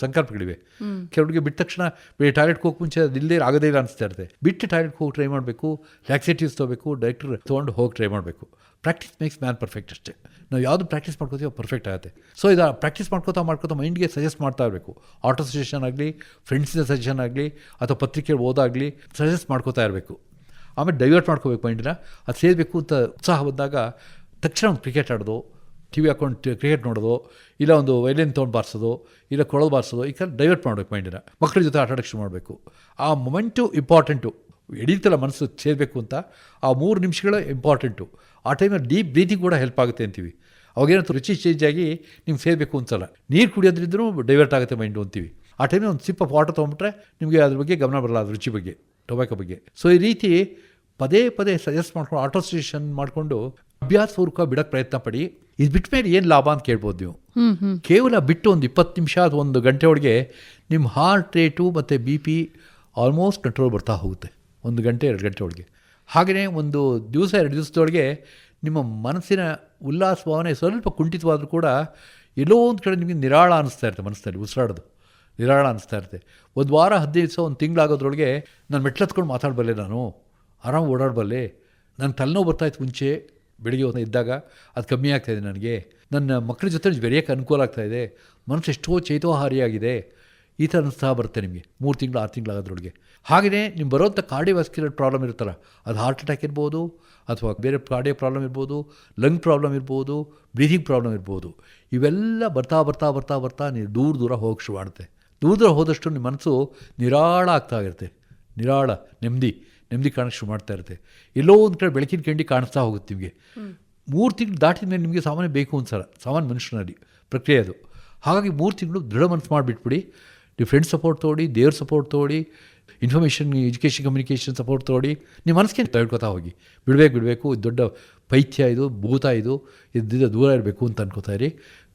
S3: ಸಂಕಲ್ಪಗಳಿವೆ. ಕೆಲವರಿಗೆ ಬಿಟ್ಟ ತಕ್ಷಣ ಟಾಯ್ಲೆಟ್ಗೆ ಹೋಗಿ ಮುಂಚೆ ಅದು ಇಲ್ಲದೆ ಆಗದೇ ಇಲ್ಲ ಅನಿಸ್ತಾ ಇರುತ್ತೆ. ಬಿಟ್ಟು ಟಾಯ್ಲೆಟ್ಗೆ ಹೋಗಿ ಟ್ರೈ ಮಾಡಬೇಕು ಲ್ಯಾಕ್ಸೇಟಿವ್ಸ್ ತೊಗೋಬೇಕು ಡೈರೆಕ್ಟರ್ ತೊಗೊಂಡು ಹೋಗಿ ಟ್ರೈ ಮಾಡಬೇಕು. ಪ್ರಾಕ್ಟೀಸ್ ಮೇಕ್ಸ್ ಮ್ಯಾನ್ ಪರ್ಫೆಕ್ಟ್ ಅಷ್ಟೇ. ನಾವು ಯಾವುದು ಪ್ರಾಕ್ಟೀಸ್ ಮಾಡ್ಕೋತೀವೋ ಪರ್ಫೆಕ್ಟ್ ಆಗುತ್ತೆ. ಸೊ ಇದು ಪ್ರಾಕ್ಟೀಸ್ ಮಾಡ್ಕೋತಾ ಮಾಡ್ಕೋತಾ ಮೈಂಡ್ಗೆ ಸಜೆಸ್ಟ್ ಮಾಡ್ತಾ ಇರಬೇಕು. ಆಟೋ ಸಜೆಷನ್ ಆಗಲಿ ಫ್ರೆಂಡ್ಸಿನ ಸಜೆಷನ್ ಆಗಲಿ, ಅಥವಾ ಪತ್ರಿಕೆ ಓದಾಗಲಿ ಸಜೆಸ್ಟ್ ಮಾಡ್ಕೋತಾ ಇರಬೇಕು. ಆಮೇಲೆ ಡೈವರ್ಟ್ ಮಾಡ್ಕೋಬೇಕು ಮೈಂಡನ್ನ ಅದು ಸೇರಬೇಕು ಅಂತ ಉತ್ಸಾಹ ಬಂದಾಗ ತಕ್ಷಣ ಒಂದು ಕ್ರಿಕೆಟ್ ಆಡೋದು ಟಿ ವಿ ಹಾಕೊಂಡು ಕ್ರಿಕೆಟ್ ನೋಡೋದು, ಇಲ್ಲ ಒಂದು ವೈಲಿನ್ ತೊಗೊಂಡು ಬಾರಿಸೋದು, ಇಲ್ಲ ಕೊಳಲು ಬಾರಿಸೋದು, ಈ ಥರ ಡೈವರ್ಟ್ ಮಾಡಬೇಕು ಮೈಂಡಿನ ಮಕ್ಕಳ ಜೊತೆ ಆಟ ಆಡೋಕ್ಕೆ ಮಾಡಬೇಕು. ಆ ಮೊಮೆಂಟು ಇಂಪಾರ್ಟೆಂಟು ಎಡೀತಲ್ಲ ಮನಸ್ಸು ಸೇರಬೇಕು ಅಂತ, ಆ ಮೂರು ನಿಮಿಷಗಳು ಇಂಪಾರ್ಟೆಂಟು ಆ ಟೈಮಲ್ಲಿ ಡೀಪ್ ಬ್ರೀತಿಂಗ್ ಕೂಡ ಹೆಲ್ಪ್ ಆಗುತ್ತೆ ಅಂತೀವಿ. ಅವಾಗೇನಂತ ರುಚಿ ಚೇಂಜ್ ಆಗಿ ನಿಮ್ಗೆ ಸೇರಬೇಕು ಅನ್ಸಲ್ಲ. ನೀರು ಕುಡಿಯೋದ್ರಿಂದ ಡೈವರ್ಟ್ ಆಗುತ್ತೆ ಮೈಂಡು ಅಂತೀವಿ. ಆ ಟೈಮಲ್ಲಿ ಒಂದು ಸಿಪ್ ಆಫ್ ವಾಟರ್ ತೊಗೊಂಬಿಟ್ರೆ ನಿಮಗೆ ಅದ್ರ ಬಗ್ಗೆ ಗಮನ ಬರಲ್ಲ ಅದು ರುಚಿ ಬಗ್ಗೆ ಟೊಬ್ಯಾಕೋ ಬಗ್ಗೆ. ಸೊ ಈ ರೀತಿ ಪದೇ ಪದೇ ಸಜೆಸ್ಟ್ ಮಾಡ್ಕೊಂಡು ಆಟೋ ಸಜೆಷನ್ ಮಾಡಿಕೊಂಡು ಅಭ್ಯಾಸಪೂರ್ವಕ ಬಿಡೋಕ್ಕೆ ಪ್ರಯತ್ನ ಪಡಿ. ಇದು ಬಿಟ್ಟ ಮೇಲೆ ಏನು ಲಾಭ ಅಂತ ಕೇಳ್ಬೋದು ನೀವು. ಕೇವಲ ಬಿಟ್ಟು ಒಂದು ಇಪ್ಪತ್ತು ನಿಮಿಷ ಅಥವಾ ಒಂದು ಗಂಟೆ ಒಳಗೆ ನಿಮ್ಮ ಹಾರ್ಟ್ ರೇಟು ಮತ್ತು ಬಿ ಪಿ ಆಲ್ಮೋಸ್ಟ್ ಕಂಟ್ರೋಲ್ ಬರ್ತಾ ಹೋಗುತ್ತೆ. ಒಂದು ಗಂಟೆ ಎರಡು ಗಂಟೆ ಒಳಗೆ. ಹಾಗೆಯೇ ಒಂದು ದಿವಸ, ಎರಡು ದಿವಸದೊಳಗೆ ನಿಮ್ಮ ಮನಸ್ಸಿನ ಉಲ್ಲಾಸ, ಭಾವನೆ ಸ್ವಲ್ಪ ಕುಂಠಿತವಾದರೂ ಕೂಡ ಎಲ್ಲೋ ಒಂದು ಕಡೆ ನಿಮಗೆ ನಿರಾಳ ಅನಿಸ್ತಾ ಇರುತ್ತೆ ಮನಸ್ಸಲ್ಲಿ, ಉಸಿರಾಡೋದು. ನಿರಾಳ ಅನಿಸ್ತಾ ಇರುತ್ತೆ. ಒಂದು ವಾರ, ಹದಿನೈದು ದಿವಸ, ಒಂದು ತಿಂಗಳಾಗೋದ್ರೊಳಗೆ ನಾನು ಮೆಟ್ಲತ್ಕೊಂಡು ಮಾತಾಡಬಲ್ಲೆ ನಾನು. ಆರಾಮ್ ಓಡಾಡಬಲ್ಲೆ. ನನ್ನ ತಲೆನೋವು ಬರ್ತಾಯಿತ್ತು ಮುಂಚೆ, ಬೆಳಿಗ್ಗೆ ಒಂದು ಇದ್ದಾಗ. ಅದು ಕಮ್ಮಿ ಆಗ್ತಾಯಿದೆ ನನಗೆ. ನನ್ನ ಮಕ್ಕಳ ಜೊತೆ ಬೆರೆಯೋಕ್ಕೆ ಅನುಕೂಲ ಆಗ್ತಾಯಿದೆ ಮನಸ್ಸು ಎಷ್ಟೋ ಚೇತೋಹಾರಿಯಾಗಿದೆ. ಈ ಥರ ಅನಿಸ್ತಾ ಬರುತ್ತೆ ನಿಮಗೆ. ಮೂರು ತಿಂಗಳು ಆರು ತಿಂಗಳಾಗೋದ್ರೊಳಗೆ ಹಾಗೆಯೇ ನಿಮ್ಗೆ ಬರೋಂಥ ಕಾರ್ಡಿಯೋವಾಸ್ಕ್ಯುಲರ್ ಪ್ರಾಬ್ಲಮ್ ಇರುತ್ತಲ್ಲ ಅದು ಹಾರ್ಟ್ ಅಟ್ಯಾಕ್ ಇರ್ಬೋದು ಅಥವಾ ಬೇರೆ ಕಾರ್ಡಿಯೋ ಪ್ರಾಬ್ಲಮ್ ಇರ್ಬೋದು ಲಂಗ್ ಪ್ರಾಬ್ಲಮ್ ಇರ್ಬೋದು ಬ್ರೀದಿಂಗ್ ಪ್ರಾಬ್ಲಮ್ ಇರ್ಬೋದು. ಇವೆಲ್ಲ ಬರ್ತಾ ಬರ್ತಾ ಬರ್ತಾ ಬರ್ತಾ ನೀವು ದೂರ ದೂರ ಹೋಗಕ್ಕೆ ಶುರು ಮಾಡುತ್ತೆ. ದೂರ ದೂರ ಹೋದಷ್ಟು ನಿಮ್ಮ ಮನಸ್ಸು ನಿರಾಳ ಆಗ್ತಾ ಇರುತ್ತೆ. ನಿರಾಳ ನೆಮ್ಮದಿ ನೆಮ್ಮದಿ ಕಾಣಕ್ಕೆ ಶುರು ಮಾಡ್ತಾ ಇರುತ್ತೆ. ಎಲ್ಲೋ ಒಂದು ಕಡೆ ಬೆಳಕಿನ ಕಂಡಿ ಕಾಣಿಸ್ತಾ ಹೋಗುತ್ತೆ ನಿಮಗೆ. ಮೂರು ತಿಂಗಳು ದಾಟಿದ ಮೇಲೆ ನಿಮಗೆ ಸಾಮಾನ್ಯ ಬೇಕು ಅನ್ಸಲ್ಲ ಸಾಮಾನ್ಯ ಮನುಷ್ಯನಲ್ಲಿ ಪ್ರಕ್ರಿಯೆ ಅದು. ಹಾಗಾಗಿ ಮೂರು ತಿಂಗಳು ದೃಢ ಮನಸ್ಸು ಮಾಡಿಬಿಟ್ಬಿಡಿ. ನೀವು ಫ್ರೆಂಡ್ಸ್ ಸಪೋರ್ಟ್ ತೋಡಿ, ದೇವ್ರ ಸಪೋರ್ಟ್ ತೋಡಿ ಇನ್ಫಾರ್ಮೇಷನ್ ಎಜುಕೇಷನ್ ಕಮ್ಯುನಿಕೇಷನ್ ಸಪೋರ್ಟ್ ತೋಡಿ ನಿಮ್ಮ ಮನಸ್ಸಿಗೆ ತಗೊಳ್ಕೊತಾ ಹೋಗಿ? ಬಿಡಬೇಕು ಬಿಡಬೇಕು, ಇದು ದೊಡ್ಡ ಪೈತ್ಯ ಇದು, ಭೂತ ಇದು ಇದ್ದಿದ್ದ ದೂರ ಇರಬೇಕು ಅಂತ ಅನ್ಕೋತಾ ಇರಿ.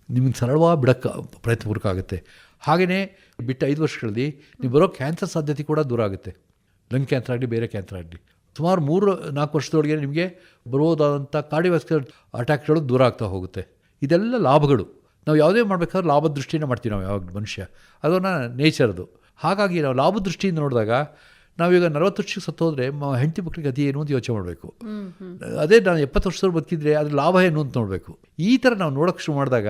S3: ನಿಮಗೆ ಸರಳವಾಗಿ ಬಿಡೋಕ್ಕೆ ಪ್ರಯತ್ನಪೂರ್ವಕ ಆಗುತ್ತೆ. ಹಾಗೆಯೇ ಬಿಟ್ಟ ಐದು ವರ್ಷಗಳಲ್ಲಿ ನೀವು ಬರೋ ಕ್ಯಾನ್ಸರ್ ಸಾಧ್ಯತೆ ಕೂಡ ದೂರ ಆಗುತ್ತೆ. ಲಂಗ್ ಕ್ಯಾನ್ಸರ್ ಆಗಲಿ, ಬೇರೆ ಕ್ಯಾನ್ಸರ್ ಆಗಲಿ. ಸುಮಾರು ಮೂರು, ನಾಲ್ಕು ವರ್ಷದೊಳಗೆ ನಿಮಗೆ ಬರೋದಾದಂಥ ಕಾರ್ಡಿಯೋವಾಸ್ಕ್ಯುಲರ್ ಅಟ್ಯಾಕ್ಗಳು ದೂರ ಆಗ್ತಾ ಹೋಗುತ್ತೆ. ಇದೆಲ್ಲ ಲಾಭಗಳು. ನಾವು ಯಾವುದೇ ಮಾಡಬೇಕಾದ್ರೆ ಲಾಭ ದೃಷ್ಟಿಯಿಂದ ಮಾಡ್ತೀವಿ ನಾವು ಯಾವಾಗ ಮನುಷ್ಯ. ಅದನ್ನ ನೇಚರ್ದು ಹಾಗಾಗಿ ನಾವು ಲಾಭ ದೃಷ್ಟಿಯಿಂದ ನೋಡಿದಾಗ ನಾವೀಗ ನಲವತ್ತು ವರ್ಷಕ್ಕೆ ಸತ್ತೋದ್ರೆ ಮ- ಹೆಂಡತಿ ಮಕ್ಕಳಿಗೆ ಅದೇ ಏನು ಅಂತ ಯೋಚನೆ ಮಾಡಬೇಕು. ಅದೇ ನಾನು ಎಪ್ಪತ್ತು ವರ್ಷದವ್ರು ಬದುಕಿದ್ರೆ ಅದ್ರ ಲಾಭ ಏನು ಅಂತ ನೋಡಬೇಕು. ಈ ಥರ ನಾವು ನೋಡೋಕ್ಕೆ ಶುರು ಮಾಡಿದಾಗ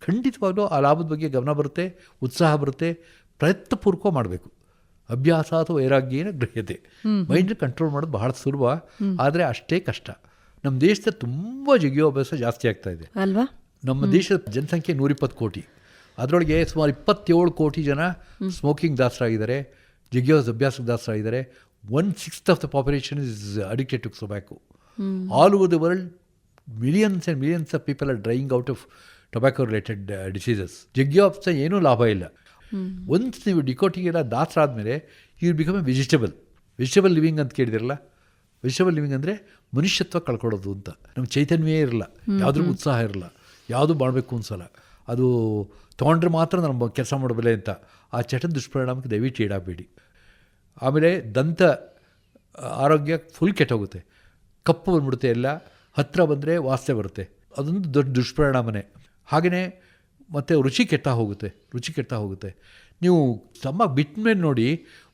S3: ಖಂಡಿತವಾಗ್ಲೂ ಆ ಲಾಭದ ಬಗ್ಗೆ ಗಮನ ಬರುತ್ತೆ ಉತ್ಸಾಹ ಬರುತ್ತೆ ಪ್ರಯತ್ನಪೂರ್ವಕ ಮಾಡಬೇಕು. ಅಭ್ಯಾಸ ಅಥವಾ ವೈರಾಗ್ಯನ ಗೃಹ್ಯತೆ ಮೈಂಡ್ ಕಂಟ್ರೋಲ್ ಮಾಡೋದು ಬಹಳ ಸುಲಭ ಆದರೆ ಅಷ್ಟೇ ಕಷ್ಟ. ನಮ್ಮ ದೇಶದಲ್ಲಿ ತುಂಬ ಜಗಿಯೋ ಅಭ್ಯಾಸ ಜಾಸ್ತಿ ಆಗ್ತಾ ಇದೆ.
S2: ಅಲ್ವಾ?
S3: ನಮ್ಮ ದೇಶದ ಜನಸಂಖ್ಯೆ ನೂರಿಪ್ಪತ್ತು ಕೋಟಿ. ಅದರೊಳಗೆ ಸುಮಾರು ಇಪ್ಪತ್ತೇಳು ಕೋಟಿ ಜನ ಸ್ಮೋಕಿಂಗ್ ದಾಸರಾಗಿದ್ದಾರೆ ಜಿಗ್ಯೋಸ್ ಅಭ್ಯಾಸಕ್ಕೆ ದಾಸರಾಗಿದ್ದಾರೆ one sixth of the population is addicted to tobacco all over the world millions and millions of people are dying out of tobacco related diseases ಜಿಗ್ಯೋಪ್ಸ ಏನೂ ಲಾಭ ಇಲ್ಲ. ಒನ್ಸ್ ನೀವು ಡಿಕೋಟಿಗೆಲ್ಲ ದಾಸರಾದಮೇಲೆ you become a vegetable vegetable living ಅಂತ ಕೇಳಿದಿರಲ್ಲ? Vegetable living ಅಂದರೆ ಮನುಷ್ಯತ್ವ ಕಳ್ಕೊಳ್ಳೋದು ಅಂತ. ನಮ್ಗೆ ಚೈತನ್ಯವೇ ಇರಲ್ಲ. ಯಾವುದ್ರ ಉತ್ಸಾಹ ಇರಲ್ಲ. ಯಾವುದು ಮಾಡಬೇಕು ಅನ್ಸಲ್ಲ. ಅದು ತೊಗೊಂಡ್ರೆ ಮಾತ್ರ ನಮ್ಮ ಕೆಲಸ ಮಾಡಬಲ್ಲೆ ಅಂತ. ಆ ಚಟದ ದುಷ್ಪರಿಣಾಮಕ್ಕೆ ದಯವಿಟ್ಟು ಈಡಾಗಬೇಡಿ. ಆಮೇಲೆ ದಂತ, ಆರೋಗ್ಯ ಫುಲ್ ಕೆಟ್ಟೋಗುತ್ತೆ. ಕಪ್ಪು ಬಂದ್ಬಿಡುತ್ತೆ ಎಲ್ಲ ಹತ್ತಿರ ಬಂದರೆ ವಾಸನೆ ಬರುತ್ತೆ. ಅದೊಂದು ದೊಡ್ಡ ದುಷ್ಪರಿಣಾಮನೇ. ಹಾಗೆಯೇ ಮತ್ತು ರುಚಿ ಕೆಟ್ಟ ಹೋಗುತ್ತೆ, ರುಚಿ ಕೆಟ್ಟ ಹೋಗುತ್ತೆ. ನೀವು ತಮ್ಮ ಬಿಟ್ಟ ಮೇಲೆ ನೋಡಿ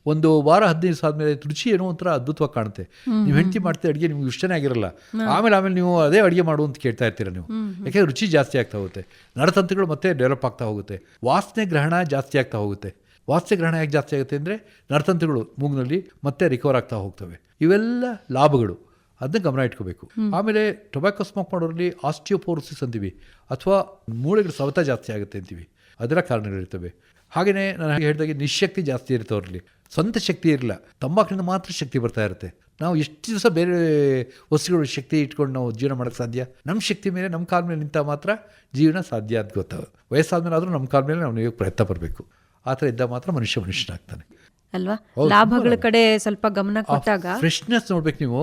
S3: ಒಂದು ವಾರ ಹದಿನೈದು ದಿವಸ ಆದಮೇಲೆ ರುಚಿ ಏನೋ ಒಂಥರ ಅದ್ಭುತವಾಗಿ ಕಾಣುತ್ತೆ. ನೀವು ಹೆಂಡತಿ ಮಾಡ್ತೀವಿ ಅಡುಗೆ ನಿಮ್ಗೆ ಇಷ್ಟನೇ ಆಗಿರಲ್ಲ. ಆಮೇಲೆ ಆಮೇಲೆ ನೀವು ಅದೇ ಅಡುಗೆ ಮಾಡು ಅಂತ ಕೇಳ್ತಾ ಇರ್ತೀರ ನೀವು. ಯಾಕೆಂದ್ರೆ ರುಚಿ ಜಾಸ್ತಿ ಆಗ್ತಾ ಹೋಗುತ್ತೆ. ನರತಂತ್ರಗಳು ಮತ್ತೆ ಡೆವಲಪ್ ಆಗ್ತಾ ಹೋಗುತ್ತೆ. ವಾಸನೆ ಗ್ರಹಣ ಜಾಸ್ತಿ ಆಗ್ತಾ ಹೋಗುತ್ತೆ. ವಾಸನೆ ಗ್ರಹಣ ಯಾಕೆ ಜಾಸ್ತಿ ಆಗುತ್ತೆ ಅಂದರೆ ನರತಂತ್ರಗಳು ಮೂಗ್ನಲ್ಲಿ ಮತ್ತೆ ರಿಕವರ್ ಆಗ್ತಾ ಹೋಗ್ತವೆ. ಇವೆಲ್ಲ ಲಾಭಗಳು. ಅದನ್ನ ಗಮನ ಇಟ್ಕೋಬೇಕು. ಆಮೇಲೆ ಟೊಬ್ಯಾಕೋ ಸ್ಮೋಕ್ ಮಾಡೋರಲ್ಲಿ ಆಸ್ಟಿಯೋಪೋರೋಸಿಸ್ ಅಂತೀವಿ. ಅಥವಾ ಮೂಳೆಗಳು ಸವತ ಜಾಸ್ತಿ ಆಗುತ್ತೆ ಅಂತೀವಿ. ಅದರ ಕಾರಣಗಳಿರ್ತವೆ. ಹಾಗೆಯೇ ನಾನು ಹೇಳಿದಾಗೆ ನಿಶಕ್ತಿ ಜಾಸ್ತಿ ಇರುತ್ತೆ ಅವರಲ್ಲಿ. ಸ್ವಂತ ಶಕ್ತಿ ಇರಲಿಲ್ಲ. ತಂಬಾಕಿನಿಂದ ಮಾತ್ರ ಶಕ್ತಿ ಬರ್ತಾ ಇರುತ್ತೆ. ನಾವು ಎಷ್ಟು ದಿವಸ ಬೇರೆ ವಸ್ತುಗಳ ಶಕ್ತಿ ಇಟ್ಕೊಂಡು ನಾವು ಜೀವನ ಮಾಡೋಕ್ಕೆ ಸಾಧ್ಯ? ನಮ್ಮ ಶಕ್ತಿ ಮೇಲೆ ನಮ್ಮ ಕಾಲ ಮೇಲೆ ನಿಂತ ಮಾತ್ರ ಜೀವನ ಸಾಧ್ಯ ಅಂತ ಗೊತ್ತಾಗ ವಯಸ್ಸಾದ್ಮೇಲೆ ಆದರೂ ನಮ್ಮ ಕಾಲ ಮೇಲೆ ನಾವು ನೀವು ಪ್ರಯತ್ನ ಪಡಬೇಕು. ಆ ಥರ ಇದ್ದಾಗ ಮಾತ್ರ ಮನುಷ್ಯ ಮನುಷ್ಯನಾಗ್ತಾನೆ.
S2: ಅಲ್ವಾ? ಲಾಭಗಳ ಕಡೆ ಸ್ವಲ್ಪ ಗಮನ ಕೊಟ್ಟಾಗ
S3: ಫ್ರೆಶ್ನೆಸ್ ನೋಡ್ಬೇಕು ನೀವು.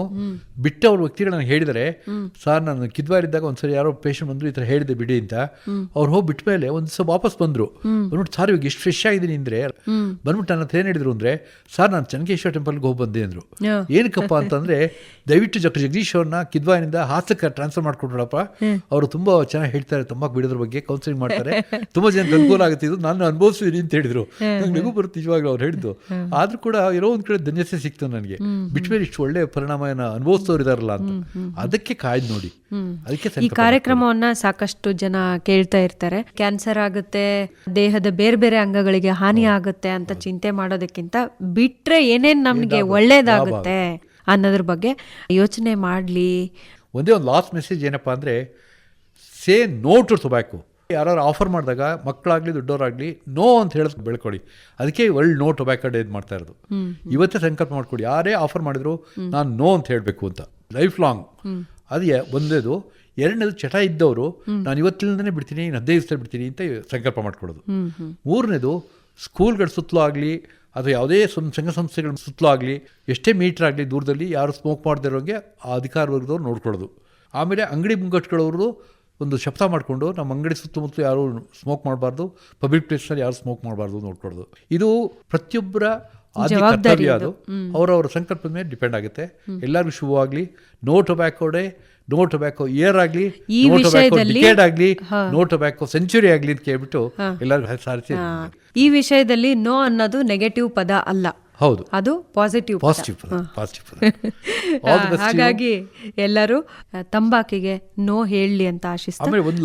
S3: ಬಿಟ್ಟ ಅವ್ರ ವ್ಯಕ್ತಿಗಳನ್ನ ಹೇಳಿದರೆ ಸರ್ ನಾನು ಕಿದ್ವಾರಿದ್ದಾಗ ಒಂದ್ಸರಿ ಯಾರೋ ಪೇಷಂಟ್ ಬಂದ್ರು ಈ ತರ ಹೇಳಿದೆ ಬಿಡಿ ಅಂತ. ಅವ್ರು ಹೋಗಿ ಬಿಟ್ಟ ಮೇಲೆ ಒಂದ್ಸ ವಾಪಸ್ ಬಂದ್ರು. ನೋಡಿ ಸರ್ ಇವಾಗ ಎಷ್ಟು ಫ್ರೆಶ್ ಆಗಿದ್ದೀನಿ ಅಂದ್ರೆ ಬಂದ್ಬಿಟ್ಟು ನನ್ನ ಹತ್ರ ಏನು ಹೇಳಿದ್ರು ಅಂದ್ರೆ ಸರ್ ನಾನು ಚನ್ನಕೇಶ್ವರ ಟೆಂಪಲ್ಗೆ ಹೋಗಿ ಬಂದೆ ಅಂದ್ರು. ಏನಕ್ಕಪ್ಪ ಅಂತಂದರೆ ದಯವಿಟ್ಟು ಡಾಕ್ಟರ್ ಜಗದೀಶ್ ಅವ್ರನ್ನ ಕಿದ್ವಾಯಿಂದ ಹಾಸಕ್ಕೆ ಟ್ರಾನ್ಸ್ಫರ್ ಮಾಡ್ಕೊಂಡ್ರಪ್ಪ ಅವರು ತುಂಬ ಚೆನ್ನಾಗಿ ಹೇಳ್ತಾರೆ ತಂಬಾಕು ಬಿಡೋದ್ರ ಬಗ್ಗೆ ಕೌನ್ಸಿಲಿಂಗ್ ಮಾಡ್ತಾರೆ. ತುಂಬ ಜನ ಅನುಕೂಲ ಆಗುತ್ತೆ ಇದು. ನಾನು ಅನುಭವಿಸಿದೀನಿ ಅಂತ ಹೇಳಿದ್ರು. ನಂಗೆ ನಗು ಬರುತ್ತೆ ನಿಜವಾಗ್ಲೂ ಅವ್ರು ಹೇಳಿದ್ದು. ಆದ್ರೂ ಕೂಡ ಇರೋ ಒಂದು ಕಡೆ ಧನ್ಯತೆ ಸಿಕ್ತು ನನಗೆ. ಬಿಟ್ಮೇಲೆ ಇಷ್ಟು ಒಳ್ಳೆ ಪರಿಣಾಮ ಅನುಭವಿಸೋರು ಇದಾರಲ್ಲ ಅಂತ. ಅದಕ್ಕೆ ಕಾಯ್ದ ನೋಡಿ. ಅದಕ್ಕೆ
S2: ಈ ಕಾರ್ಯಕ್ರಮವನ್ನ ಸಾಕಷ್ಟು ಜನ ಕೇಳ್ತಾ ಇರ್ತಾರೆ. ಕ್ಯಾನ್ಸರ್ ಆಗುತ್ತೆ ದೇಹದ ಬೇರೆ ಬೇರೆ ಅಂಗಗಳಿಗೆ ಹಾನಿ ಆಗುತ್ತೆ ಅಂತ ಚಿಂತೆ ಮಾಡೋದಕ್ಕಿಂತ ಬಿಟ್ರೆ ಏನೇನ್ ನಮ್ಗೆ ಒಳ್ಳೇದಾಗುತ್ತೆ? ಅನ್ನೋದ್ರ ಬಗ್ಗೆ ಯೋಚನೆ ಮಾಡಲಿ.
S3: ಒಂದೇ ಒಂದು ಲಾಸ್ಟ್ ಮೆಸೇಜ್ ಏನಪ್ಪ ಅಂದರೆ ಸೇ ನೋ ಟು ಟೊಬ್ಯಾಕೊ ಯಾರು ಆಫರ್ ಮಾಡಿದಾಗ ಮಕ್ಕಳಾಗಲಿ ದೊಡ್ಡವರಾಗಲಿ ನೋ ಅಂತ ಹೇಳೋದು ಬೆಳ್ಕೊಳ್ಳಿ. ಅದಕ್ಕೆ ಒಳ್ಳೆ ನೋ ಟೊಬ್ಯಾಕೋ ಡೇ ಇದು ಮಾಡ್ತಾ ಇರೋದು. ಇವತ್ತೇ ಸಂಕಲ್ಪ ಮಾಡ್ಕೊಡಿ. ಯಾರೇ ಆಫರ್ ಮಾಡಿದ್ರು ನಾನು ನೋ ಅಂತ ಹೇಳಬೇಕು ಅಂತ. ಲೈಫ್ ಲಾಂಗ್ ಅದು ಯ- ಒಂದೇದು ಎರಡನೇದು ಚಟ ಇದ್ದವರು ನಾನು ಇವತ್ತಿನಿಂದನೇ ಬಿಡ್ತೀನಿ ಇನ್ನು ಹದಿನೈದು ದಿವಸ ಬಿಡ್ತೀನಿ ಅಂತ ಸಂಕಲ್ಪ ಮಾಡ್ಕೊಡೋದು. ಮೂರನೇದು ಸ್ಕೂಲ್ಗಳ ಸುತ್ತಲೂ ಆಗಲಿ ಅಥವಾ ಯಾವುದೇ ಸಂಘ ಸಂಸ್ಥೆಗಳ ಸುತ್ತಲೂ ಆಗಲಿ ಎಷ್ಟೇ ಮೀಟರ್ ಆಗಲಿ ದೂರದಲ್ಲಿ ಯಾರು ಸ್ಮೋಕ್ ಮಾಡದೇ ಇರೋಂಗೆ ಆ ಅಧಿಕಾರ ವರ್ಗದವ್ರು ನೋಡ್ಕೊಳ್ಳೋದು. ಆಮೇಲೆ ಅಂಗಡಿ ಮುಂಗಟ್ಟುಗಳವ್ರದ್ದು ಒಂದು ಶಬ್ದ ಮಾಡಿಕೊಂಡು ನಮ್ಮ ಅಂಗಡಿ ಸುತ್ತಮುತ್ತ ಯಾರು ಸ್ಮೋಕ್ ಮಾಡಬಾರ್ದು ಪಬ್ಲಿಕ್ ಪ್ಲೇಸ್ನಲ್ಲಿ ಯಾರು ಸ್ಮೋಕ್ ಮಾಡಬಾರ್ದು ನೋಡ್ಕೊಳ್ಳೋದು. ಇದು ಪ್ರತಿಯೊಬ್ಬರ ಆದ್ಯ ಅದು. ಅವರವರ ಸಂಕಲ್ಪದ ಮೇಲೆ ಡಿಪೆಂಡ್ ಆಗುತ್ತೆ. ಎಲ್ಲರಿಗೂ ಶುಭವಾಗಲಿ. No tobacco day no tobacco year ಆಗಲಿ
S2: ಈ
S3: ನೋ ಟೊಬ್ಯಾಕೋ
S2: ವಿಷಯದಲ್ಲಿ-
S3: ಡಿಕೇಡ್ ಆಗಲಿ ನೋ ಟೊಬ್ಯಾಕೋ ಸೆಂಚುರಿ ಆಗಲಿ ಅಂತ ಕೇಳ್ಬಿಟ್ಟು ಎಲ್ಲರಿಗೂ ಸಾರಿಸಿ
S2: ಈ ವಿಷಯದಲ್ಲಿ ನೋ ಅನ್ನೋದು ನೆಗೆಟಿವ್ ಪದ ಅಲ್ಲ.
S3: ಹೌದು.
S2: ಅದು ಪಾಸಿಟಿವ್
S3: ಪಾಸಿಟಿವ್ ಪಾಸಿಟಿವ್.
S2: ಹಾಗಾಗಿ ಎಲ್ಲರೂ ತಂಬಾಕಿಗೆ ನೋ ಹೇಳಲಿ ಅಂತ
S3: ಆಶಿಸ್ತಾರೆ ಒಂದು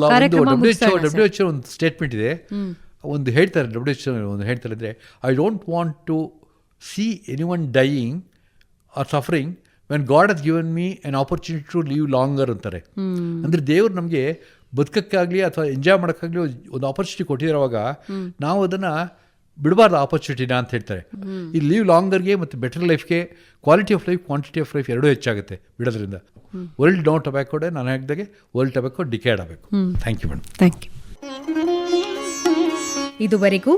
S3: ಡಬ್ಲ್ಯೂ ಎಚ್ ಸ್ಟೇಟ್ಮೆಂಟ್ ಇದೆ. ಒಂದು ಹೇಳ್ತಾರೆ ಡಬ್ಲ್ಯೂ ಎಚ್ ಒಂದು ಹೇಳ್ತಾರೆ ಅಂದರೆ I don't want to see any one dying or suffering when God has given me an opportunity to live longer ಅಂತಾರೆ. ಅಂದರೆ ದೇವ್ರು ನಮಗೆ ಬದುಕಕ್ಕಾಗಲಿ ಅಥವಾ ಎಂಜಾಯ್ ಮಾಡೋಕ್ಕಾಗಲಿ ಒಂದು ಆಪರ್ಚುನಿಟಿ ಕೊಟ್ಟಿರೋವಾಗ ನಾವು ಅದನ್ನು ಬಿಡಬಾರ್ದು ಆಪರ್ಚುನಿಟಿನ ಅಂತ ಹೇಳ್ತಾರೆ. ಈ ಲೀವ್ ಲಾಂಗರ್ಗೆ ಮತ್ತು better ಲೈಫ್ಗೆ quality of life quantity of life ಎರಡೂ ಹೆಚ್ಚಾಗುತ್ತೆ ಬಿಡೋದ್ರಿಂದ. ವರ್ಲ್ಡ್ ನೋ ಟೊಬ್ಯಾಕೋ ಡೇ ನಾನು ಹೇಳಿದಾಗೆ ವರ್ಲ್ಡ್ ಟೊಬ್ಯಾಕೋ ಡಿಕೇಡ್ ಆಗಬೇಕು thank you madam
S2: thank you
S1: ಇದುವರೆಗೂ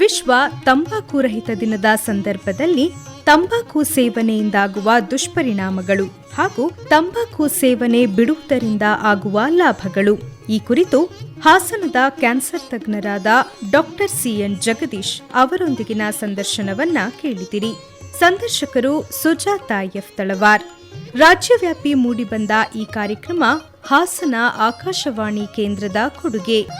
S1: ವಿಶ್ವ ತಂಬಾಕು ರಹಿತ ದಿನದ ಸಂದರ್ಭದಲ್ಲಿ ತಂಬಾಕು ಸೇವನೆಯಿಂದಾಗುವ ದುಷ್ಪರಿಣಾಮಗಳು ಹಾಗೂ ತಂಬಾಕು ಸೇವನೆ ಬಿಡುವುದರಿಂದ ಆಗುವ ಲಾಭಗಳು. ಈ ಕುರಿತು ಹಾಸನದ ಕ್ಯಾನ್ಸರ್ ತಜ್ಞರಾದ ಡಾಕ್ಟರ್ ಸಿಎನ್ ಜಗದೀಶ್ ಅವರೊಂದಿಗಿನ ಸಂದರ್ಶನವನ್ನ ಕೇಳಿದಿರಿ. ಸಂದರ್ಶಕರು ಸುಜಾತಾ ಎಫ್ ತಳವಾರ್. ರಾಜ್ಯವ್ಯಾಪಿ ಮೂಡಿಬಂದ ಈ ಕಾರ್ಯಕ್ರಮ ಹಾಸನ ಆಕಾಶವಾಣಿ ಕೇಂದ್ರದ ಕೊಡುಗೆ.